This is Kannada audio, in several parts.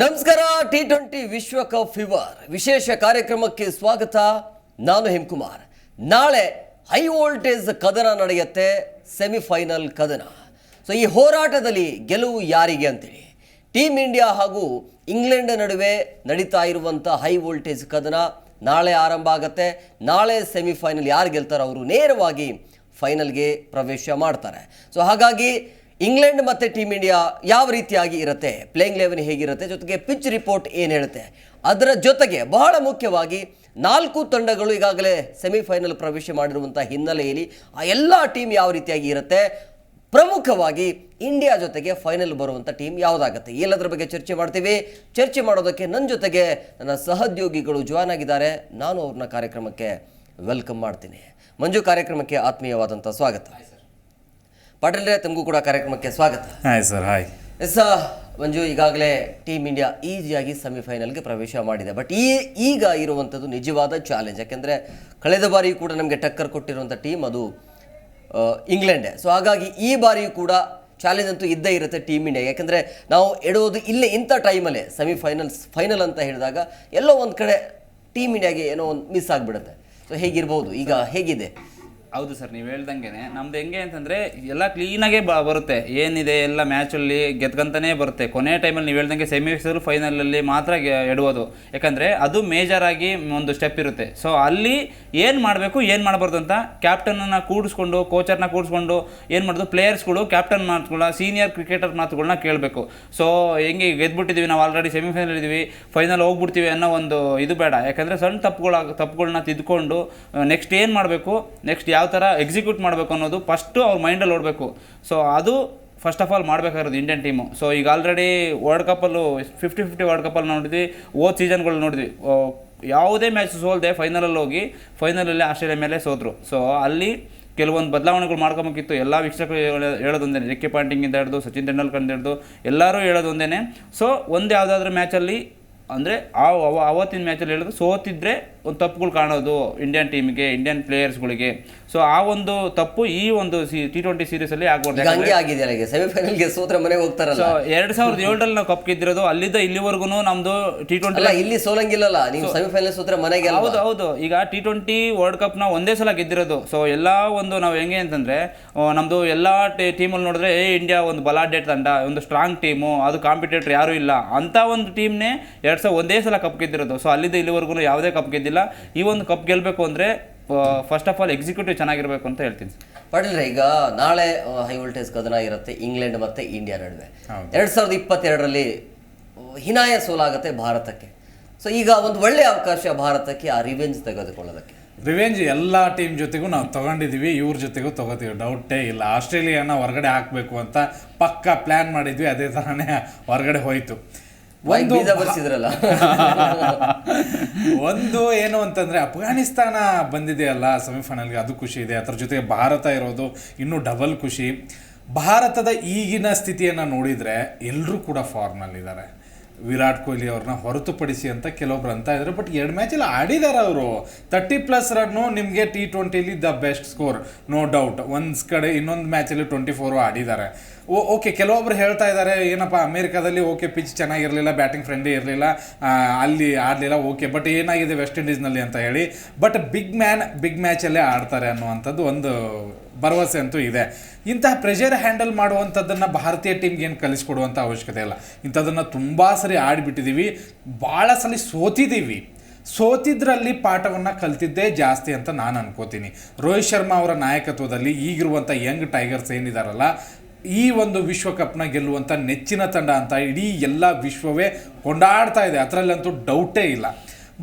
ನಮಸ್ಕಾರ, ಟಿ ಟ್ವೆಂಟಿ ವಿಶ್ವಕಪ್ ಫೀವರ್. ವಿಶೇಷ ಕಾರ್ಯಕ್ರಮಕ್ಕೆ ಸ್ವಾಗತ, ನಾನು ಹೇಮ್ಕುಮಾರ್. ನಾಳೆ ಹೈ ವೋಲ್ಟೇಜ್ ಕದನ ನಡೆಯುತ್ತೆ, ಸೆಮಿಫೈನಲ್ ಕದನ. ಸೊ ಈ ಹೋರಾಟದಲ್ಲಿ ಗೆಲುವು ಯಾರಿಗೆ ಅಂತೇಳಿ ಟೀಮ್ ಇಂಡಿಯಾ ಹಾಗೂ ಇಂಗ್ಲೆಂಡ್ ನಡುವೆ ನಡೀತಾ ಇರುವಂಥ ಹೈ ವೋಲ್ಟೇಜ್ ಕದನ ನಾಳೆ ಆರಂಭ ಆಗುತ್ತೆ. ನಾಳೆ ಸೆಮಿಫೈನಲ್ ಯಾರು ಗೆಲ್ತಾರೋ ಅವರು ನೇರವಾಗಿ ಫೈನಲ್ಗೆ ಪ್ರವೇಶ ಮಾಡ್ತಾರೆ. ಸೊ ಹಾಗಾಗಿ ಇಂಗ್ಲೆಂಡ್ ಮತ್ತು ಟೀಮ್ ಇಂಡಿಯಾ ಯಾವ ರೀತಿಯಾಗಿ ಇರುತ್ತೆ? ಪ್ಲೇಯಿಂಗ್ ಲೆವೆನ್ ಹೇಗಿರುತ್ತೆ? ಜೊತೆಗೆ ಪಿಚ್ ರಿಪೋರ್ಟ್ ಏನು ಹೇಳುತ್ತೆ? ಅದರ ಜೊತೆಗೆ ಬಹಳ ಮುಖ್ಯವಾಗಿ ನಾಲ್ಕು ತಂಡಗಳು ಈಗಾಗಲೇ ಸೆಮಿಫೈನಲ್ ಪ್ರವೇಶ ಮಾಡಿರುವಂಥ ಹಿನ್ನೆಲೆಯಲ್ಲಿ ಆ ಎಲ್ಲ ಟೀಮ್ ಯಾವ ರೀತಿಯಾಗಿ ಇರುತ್ತೆ? ಪ್ರಮುಖವಾಗಿ ಇಂಡಿಯಾ ಜೊತೆಗೆ ಫೈನಲ್ ಬರುವಂಥ ಟೀಮ್ ಯಾವುದಾಗುತ್ತೆ? ಎಲ್ಲದರ ಬಗ್ಗೆ ಚರ್ಚೆ ಮಾಡ್ತೀವಿ. ಚರ್ಚೆ ಮಾಡೋದಕ್ಕೆ ನನ್ನ ಜೊತೆಗೆ ನನ್ನ ಸಹೋದ್ಯೋಗಿಗಳು ಜಾಯ್ನ್ ಆಗಿದ್ದಾರೆ. ನಾನು ಅವ್ರನ್ನ ಕಾರ್ಯಕ್ರಮಕ್ಕೆ ವೆಲ್ಕಮ್ ಮಾಡ್ತೀನಿ. ಮಂಜು ಕಾರ್ಯಕ್ರಮಕ್ಕೆ ಆತ್ಮೀಯವಾದಂಥ ಸ್ವಾಗತ. ಪಾಟೀಲ್ರೆ ತಮಗೂ ಕೂಡ ಕಾರ್ಯಕ್ರಮಕ್ಕೆ ಸ್ವಾಗತ. Hi sir hi. Yes Manju ಈಗಾಗಲೇ ಟೀಮ್ ಇಂಡಿಯಾ ಈಸಿಯಾಗಿ ಸೆಮಿಫೈನಲ್ಗೆ ಪ್ರವೇಶ ಮಾಡಿದೆ. ಬಟ್ ಈ ಈಗ ಇರುವಂಥದ್ದು ನಿಜವಾದ ಚಾಲೆಂಜ್. ಯಾಕೆಂದರೆ ಕಳೆದ ಬಾರಿಯೂ ಕೂಡ ನಮಗೆ ಟಕ್ಕರ್ ಕೊಟ್ಟಿರುವಂಥ ಟೀಮ್ ಅದು ಇಂಗ್ಲೆಂಡೇ. ಸೊ ಹಾಗಾಗಿ ಈ ಬಾರಿಯೂ ಕೂಡ ಚಾಲೆಂಜ್ ಅಂತೂ ಇದ್ದೇ ಇರುತ್ತೆ ಟೀಮ್ ಇಂಡಿಯಾ. ಯಾಕೆಂದರೆ ನಾವು ಎಡೋದು ಇಲ್ಲೇ ಇಂಥ ಟೈಮಲ್ಲೇ ಸೆಮಿಫೈನಲ್ಸ್ ಫೈನಲ್ ಅಂತ ಹೇಳಿದಾಗ ಎಲ್ಲೋ ಒಂದು ಕಡೆ ಟೀಮ್ ಇಂಡಿಯಾಗೆ ಏನೋ ಒಂದು ಮಿಸ್ ಆಗಿಬಿಡುತ್ತೆ. ಸೊ ಹೇಗಿರ್ಬೋದು? ಈಗ ಹೇಗಿದೆ? ಹೌದು ಸರ್, ನೀವು ಹೇಳ್ದಂಗೆ ನಮ್ದು ಹೆಂಗೆ ಅಂತಂದ್ರೆ, ಎಲ್ಲ ಕ್ಲೀನಾಗೆ ಬ, ಬರುತ್ತೆ. ಏನಿದೆ ಎಲ್ಲ ಮ್ಯಾಚಲ್ಲಿ ಗೆದ್ಕಂತಾನೆ ಬರುತ್ತೆ. ಕೊನೆ ಟೈಮಲ್ಲಿ ನೀವು ಹೇಳ್ದಂಗೆ ಸೆಮಿಫೈನಲ್ ಫೈನಲಲ್ಲಿ ಮಾತ್ರ ಎಡುವುದು. ಯಾಕಂದರೆ, ಅದು ಮೇಜರಾಗಿ ಒಂದು ಸ್ಟೆಪ್ ಇರುತ್ತೆ. ಸೊ ಅಲ್ಲಿ ಏನು ಮಾಡಬೇಕು, ಏನು ಮಾಡಬಾರ್ದು ಅಂತ ಕ್ಯಾಪ್ಟನನ್ನು ಕೂಡಿಸ್ಕೊಂಡು ಕೋಚರ್ನ ಕೂಡಿಸ್ಕೊಂಡು, ಏನು ಮಾಡೋದು ಪ್ಲೇಯರ್ಸ್ಗಳು ಕ್ಯಾಪ್ಟನ್ ಮಾತುಗಳನ್ನ ಸೀನಿಯರ್ ಕ್ರಿಕೆಟರ್ ಮಾತುಗಳನ್ನ ಕೇಳಬೇಕು. ಸೊ ಹೆಂಗೆ ಗೆದ್ಬಿಟ್ಟಿದ್ದೀವಿ ನಾವು ಆಲ್ರೆಡಿ ಸೆಮಿಫೈನಲ್ ಇದ್ದೀವಿ ಫೈನಲ್ ಹೋಗ್ಬಿಡ್ತೀವಿ ಅನ್ನೋ ಒಂದು ಇದು ಬೇಡ. ಯಾಕಂದರೆ, ಸಣ್ಣ ತಪ್ಪುಗಳ ತಪ್ಪುಗಳನ್ನ ತಿದ್ಕೊಂಡು ನೆಕ್ಸ್ಟ್ ಏನು ಮಾಡಬೇಕು ನೆಕ್ಸ್ಟ್ ಯಾವ ಥರ ಎಕ್ಸಿಕ್ಯೂಟ್ ಮಾಡಬೇಕು ಅನ್ನೋದು ಫಸ್ಟು ಅವ್ರ ಮೈಂಡಲ್ಲಿ ಓಡಬೇಕು. ಸೊ ಅದು ಫಸ್ಟ್ ಆಫ್ ಆಲ್ ಮಾಡಬೇಕಾಗಿರೋದು ಇಂಡಿಯನ್ ಟೀಮು ಸೊ ಈಗ ಆಲ್ರೆಡಿ ವರ್ಲ್ಡ್ ಕಪ್ಪಲ್ಲೂ ಫಿಫ್ಟಿ ಫಿಫ್ಟಿ ವರ್ಲ್ಡ್ ಕಪ್ಪಲ್ಲಿ ನೋಡಿದ್ವಿ ಓದ್ ಸೀಸನ್ಗಳು ನೋಡಿದ್ವಿ. ಯಾವುದೇ ಮ್ಯಾಚ್ ಸೋಲ್ದೆ ಫೈನಲಲ್ಲಿ ಹೋಗಿ ಫೈನಲಲ್ಲಿ ಆಸ್ಟ್ರೇಲಿಯಾ ಮೇಲೆ ಸೋತರು ಸೊ ಅಲ್ಲಿ ಕೆಲವೊಂದು ಬದಲಾವಣೆಗಳು ಮಾಡ್ಕೊಬೇಕಿತ್ತು. ಎಲ್ಲ ವೀಕ್ಷಕರು ಹೇಳೋ- ಹೇಳೋದೊಂದೇ ರಿಕ್ಕಿ ಪಾಂಟಿಂಗಿಂದ ಹಿಡಿದು, ಸಚಿನ್ ತೆಂಡೂಲ್ಕರ್ ಹಿಡಿದು, ಎಲ್ಲರೂ ಹೇಳೋದೊಂದೇ ಸೊ ಒಂದು ಯಾವುದಾದ್ರೂ ಮ್ಯಾಚಲ್ಲಿ ಅಂದರೆ ಆ, ಅವ- ಅವತ್ತಿನ ಮ್ಯಾಚಲ್ಲಿ ಹೇಳೋದು ಸೋತಿದ್ರೆ ಒಂದು ತಪ್ಪುಗಳು ಕಾಣೋದು ಇಂಡಿಯನ್ ಟೀಮ್ಗೆ ಇಂಡಿಯನ್ ಪ್ಲೇಯರ್ಸ್ಗಳಿಗೆ ಸೊ ಆ ಒಂದು ತಪ್ಪು ಈ ಒಂದು ಸಿ ಟಿ ಟ್ವೆಂಟಿ ಸೀರೀಸಲ್ಲಿ ಆಗ್ಬಾರ್ದು ಈಗ ಹಂಗೆ ಆಗಿದೆ ನನಗೆ ಸೆಮಿಫೈನಲ್ಗೆ ಸೋತ್ರ ಮನೆಗೆ ಹೋಗ್ತಾರಲ್ಲ. ಸೊ ಎರಡು ಸಾವಿರದ ಏಳರಲ್ಲಿ ನಾವು ಕಪ್ ಗೆದ್ದಿರೋದು ಅಲ್ಲಿದ್ದ ಇಲ್ಲಿವರೆಗೂ ನಮ್ಮದು ಟಿ ಟ್ವೆಂಟಿ ಅಲ್ಲ ಇಲ್ಲಿ ಸೋಲಂಗಿಲ್ಲಲ್ಲ. ನೀವು ಸೆಮಿಫೈನಲ್ ಸೋತ್ರ ಮನೆಗೆ? ಹೌದು ಹೌದು. ಈಗ ಟಿ ಟ್ವೆಂಟಿ ವರ್ಲ್ಡ್ ಕಪ್ನ ಒಂದೇ ಸಲ ಗೆದ್ದಿರೋದು. ಸೊ ಎಲ್ಲ ಒಂದು ನಾವು ಹೆಂಗೆ ಅಂತಂದರೆ ನಮ್ಮದು ಎಲ್ಲ ಟೀಮಲ್ಲಿ ನೋಡಿದ್ರೆ ಏ ಇಂಡಿಯಾ ಒಂದು ಬಲಾಢ್ಯ ತಂಡ ಒಂದು ಸ್ಟ್ರಾಂಗ್ ಟೀಮು ಅದು ಕಾಂಪಿಟೇಟರ್ ಯಾರೂ ಇಲ್ಲ. ಅಂಥ ಒಂದು ಟೀಮ್ನೇ ಎರಡು ಸಾವಿರ ಒಂದೇ ಸಲ ಕಪ್ ಗೆದ್ದಿರೋದು. ಸೊ ಅಲ್ಲಿದ್ದ ಇಲ್ಲಿವರೆಗೂ ಯಾವುದೇ ಕಪ್ ಗೆದ್ದಿಲ್ಲ. ಈ ಒಂದು ಕಪ್ ಗೆಲ್ಲಬೇಕು ಅಂದ್ರೆ ಫಸ್ಟ್ ಆಫ್ ಆಲ್ ಎಕ್ಸಿಕ್ಯೂಟಿವ್ ಚೆನ್ನಾಗಿರಬೇಕು ಅಂತ ಹೇಳ್ತೀನಿ ಪಾಟೀಲ್ರೆ ಈಗ ನಾಳೆ ಹೈ ವೋಲ್ಟೇಜ್ ಕದನ ಇರುತ್ತೆ ಇಂಗ್ಲೆಂಡ್ ಮತ್ತೆ ಇಂಡಿಯಾ ನಡುವೆ. ಎರಡ್ ಸಾವಿರದ ಇಪ್ಪತ್ತೆರಡರಲ್ಲಿ ಹಿನಾಯ ಸೋಲಾಗುತ್ತೆ ಭಾರತಕ್ಕೆ. ಸೊ ಈಗ ಒಂದು ಒಳ್ಳೆ ಅವಕಾಶ ಭಾರತಕ್ಕೆ ಆ ರಿವೆಂಜ್ ತೆಗೆದುಕೊಳ್ಳೋದಕ್ಕೆ. ರಿವೆಂಜ್ ಎಲ್ಲ ಟೀಮ್ ಜೊತೆಗೂ ನಾವು ತಗೊಂಡಿದ್ದೀವಿ ಇವ್ರ ಜೊತೆಗೂ ತಗೋತೀವಿ ಡೌಟೇ ಇಲ್ಲ. ಆಸ್ಟ್ರೇಲಿಯಾನ ಹೊರಗಡೆ ಹಾಕಬೇಕು ಅಂತ ಪಕ್ಕ ಪ್ಲ್ಯಾನ್ ಮಾಡಿದ್ವಿ ಅದೇ ಥರನೇ ಹೊರಗಡೆ ಹೋಯ್ತು. ಒಂದು ಬೀಜ ಬರ್ಸಿದ್ರಲ್ಲ. ಒಂದು ಏನು ಅಂತಂದ್ರೆ ಅಫ್ಘಾನಿಸ್ತಾನ ಬಂದಿದೆಯಲ್ಲ ಸೆಮಿಫೈನಲ್ಗೆ ಅದು ಖುಷಿ ಇದೆ. ಅದ್ರ ಜೊತೆಗೆ ಭಾರತ ಇರೋದು ಇನ್ನೂ ಡಬಲ್ ಖುಷಿ. ಭಾರತದ ಈಗಿನ ಸ್ಥಿತಿಯನ್ನು ನೋಡಿದರೆ ಎಲ್ಲರೂ ಕೂಡ ಫಾರ್ಮ್ನಲ್ಲಿದ್ದಾರೆ ವಿರಾಟ್ ಕೊಹ್ಲಿ ಅವ್ರನ್ನ ಹೊರತುಪಡಿಸಿ ಅಂತ ಕೆಲವೊಬ್ರು ಅಂತ ಇದ್ದಾರೆ ಬಟ್ ಎರಡು ಮ್ಯಾಚಲ್ಲಿ ಆಡಿದ್ದಾರೆ ಅವರು. ತರ್ಟಿ ಪ್ಲಸ್ ರನ್ನು ನಿಮಗೆ T ಟ್ವೆಂಟಿಲಿ the best score no doubt ಒಂದು ಕಡೆ ಇನ್ನೊಂದು ಮ್ಯಾಚಲ್ಲಿ ಟ್ವೆಂಟಿ ಫೋರು ಆಡಿದ್ದಾರೆ ಓಕೆ, ಕೆಲವೊಬ್ರು ಹೇಳ್ತಾ ಇದ್ದಾರೆ ಏನಪ್ಪ, ಅಮೇರಿಕಾದಲ್ಲಿ ಓಕೆ ಪಿಚ್ ಚೆನ್ನಾಗಿರಲಿಲ್ಲ ಬ್ಯಾಟಿಂಗ್ ಫ್ರೆಂಡ್ಲಿ ಇರಲಿಲ್ಲ ಅಲ್ಲಿ ಆಡಲಿಲ್ಲ, ಓಕೆ ಬಟ್ ಏನಾಗಿದೆ ವೆಸ್ಟ್ ಇಂಡೀಸ್ನಲ್ಲಿ ಅಂತ ಹೇಳಿ ಬಟ್ ಬಿಗ್ ಮ್ಯಾನ್ ಬಿಗ್ ಮ್ಯಾಚಲ್ಲೇ ಆಡ್ತಾರೆ ಅನ್ನುವಂಥದ್ದು ಒಂದು ಭರವಸೆ ಅಂತೂ ಇದೆ. ಇಂತಹ ಪ್ರೆಷರ್ ಹ್ಯಾಂಡಲ್ ಮಾಡುವಂಥದ್ದನ್ನು ಭಾರತೀಯ ಟೀಮ್ಗೆ ಏನು ಕಲಿಸ್ಕೊಡುವಂಥ ಅವಶ್ಯಕತೆ ಇಲ್ಲ. ಇಂಥದ್ದನ್ನು ತುಂಬ ಸರಿ ಆಡಿಬಿಟ್ಟಿದ್ದೀವಿ ಭಾಳ ಸಲ ಸೋತಿದ್ದೀವಿ ಸೋತಿದ್ರಲ್ಲಿ ಪಾಠವನ್ನು ಕಲ್ತಿದ್ದೇ ಜಾಸ್ತಿ ಅಂತ ನಾನು ಅನ್ಕೋತೀನಿ. ರೋಹಿತ್ ಶರ್ಮಾ ಅವರ ನಾಯಕತ್ವದಲ್ಲಿ ಈಗಿರುವಂಥ ಯಂಗ್ ಟೈಗರ್ಸ್ ಏನಿದಾರಲ್ಲ ಈ ಒಂದು ವಿಶ್ವಕಪ್ನ ಗೆಲ್ಲುವಂಥ ನೆಚ್ಚಿನ ತಂಡ ಅಂತ ಇಡೀ ಎಲ್ಲ ವಿಶ್ವವೇ ಕೊಂಡಾಡ್ತಾ ಇದೆ. ಅದರಲ್ಲಂತೂ ಡೌಟೇ ಇಲ್ಲ.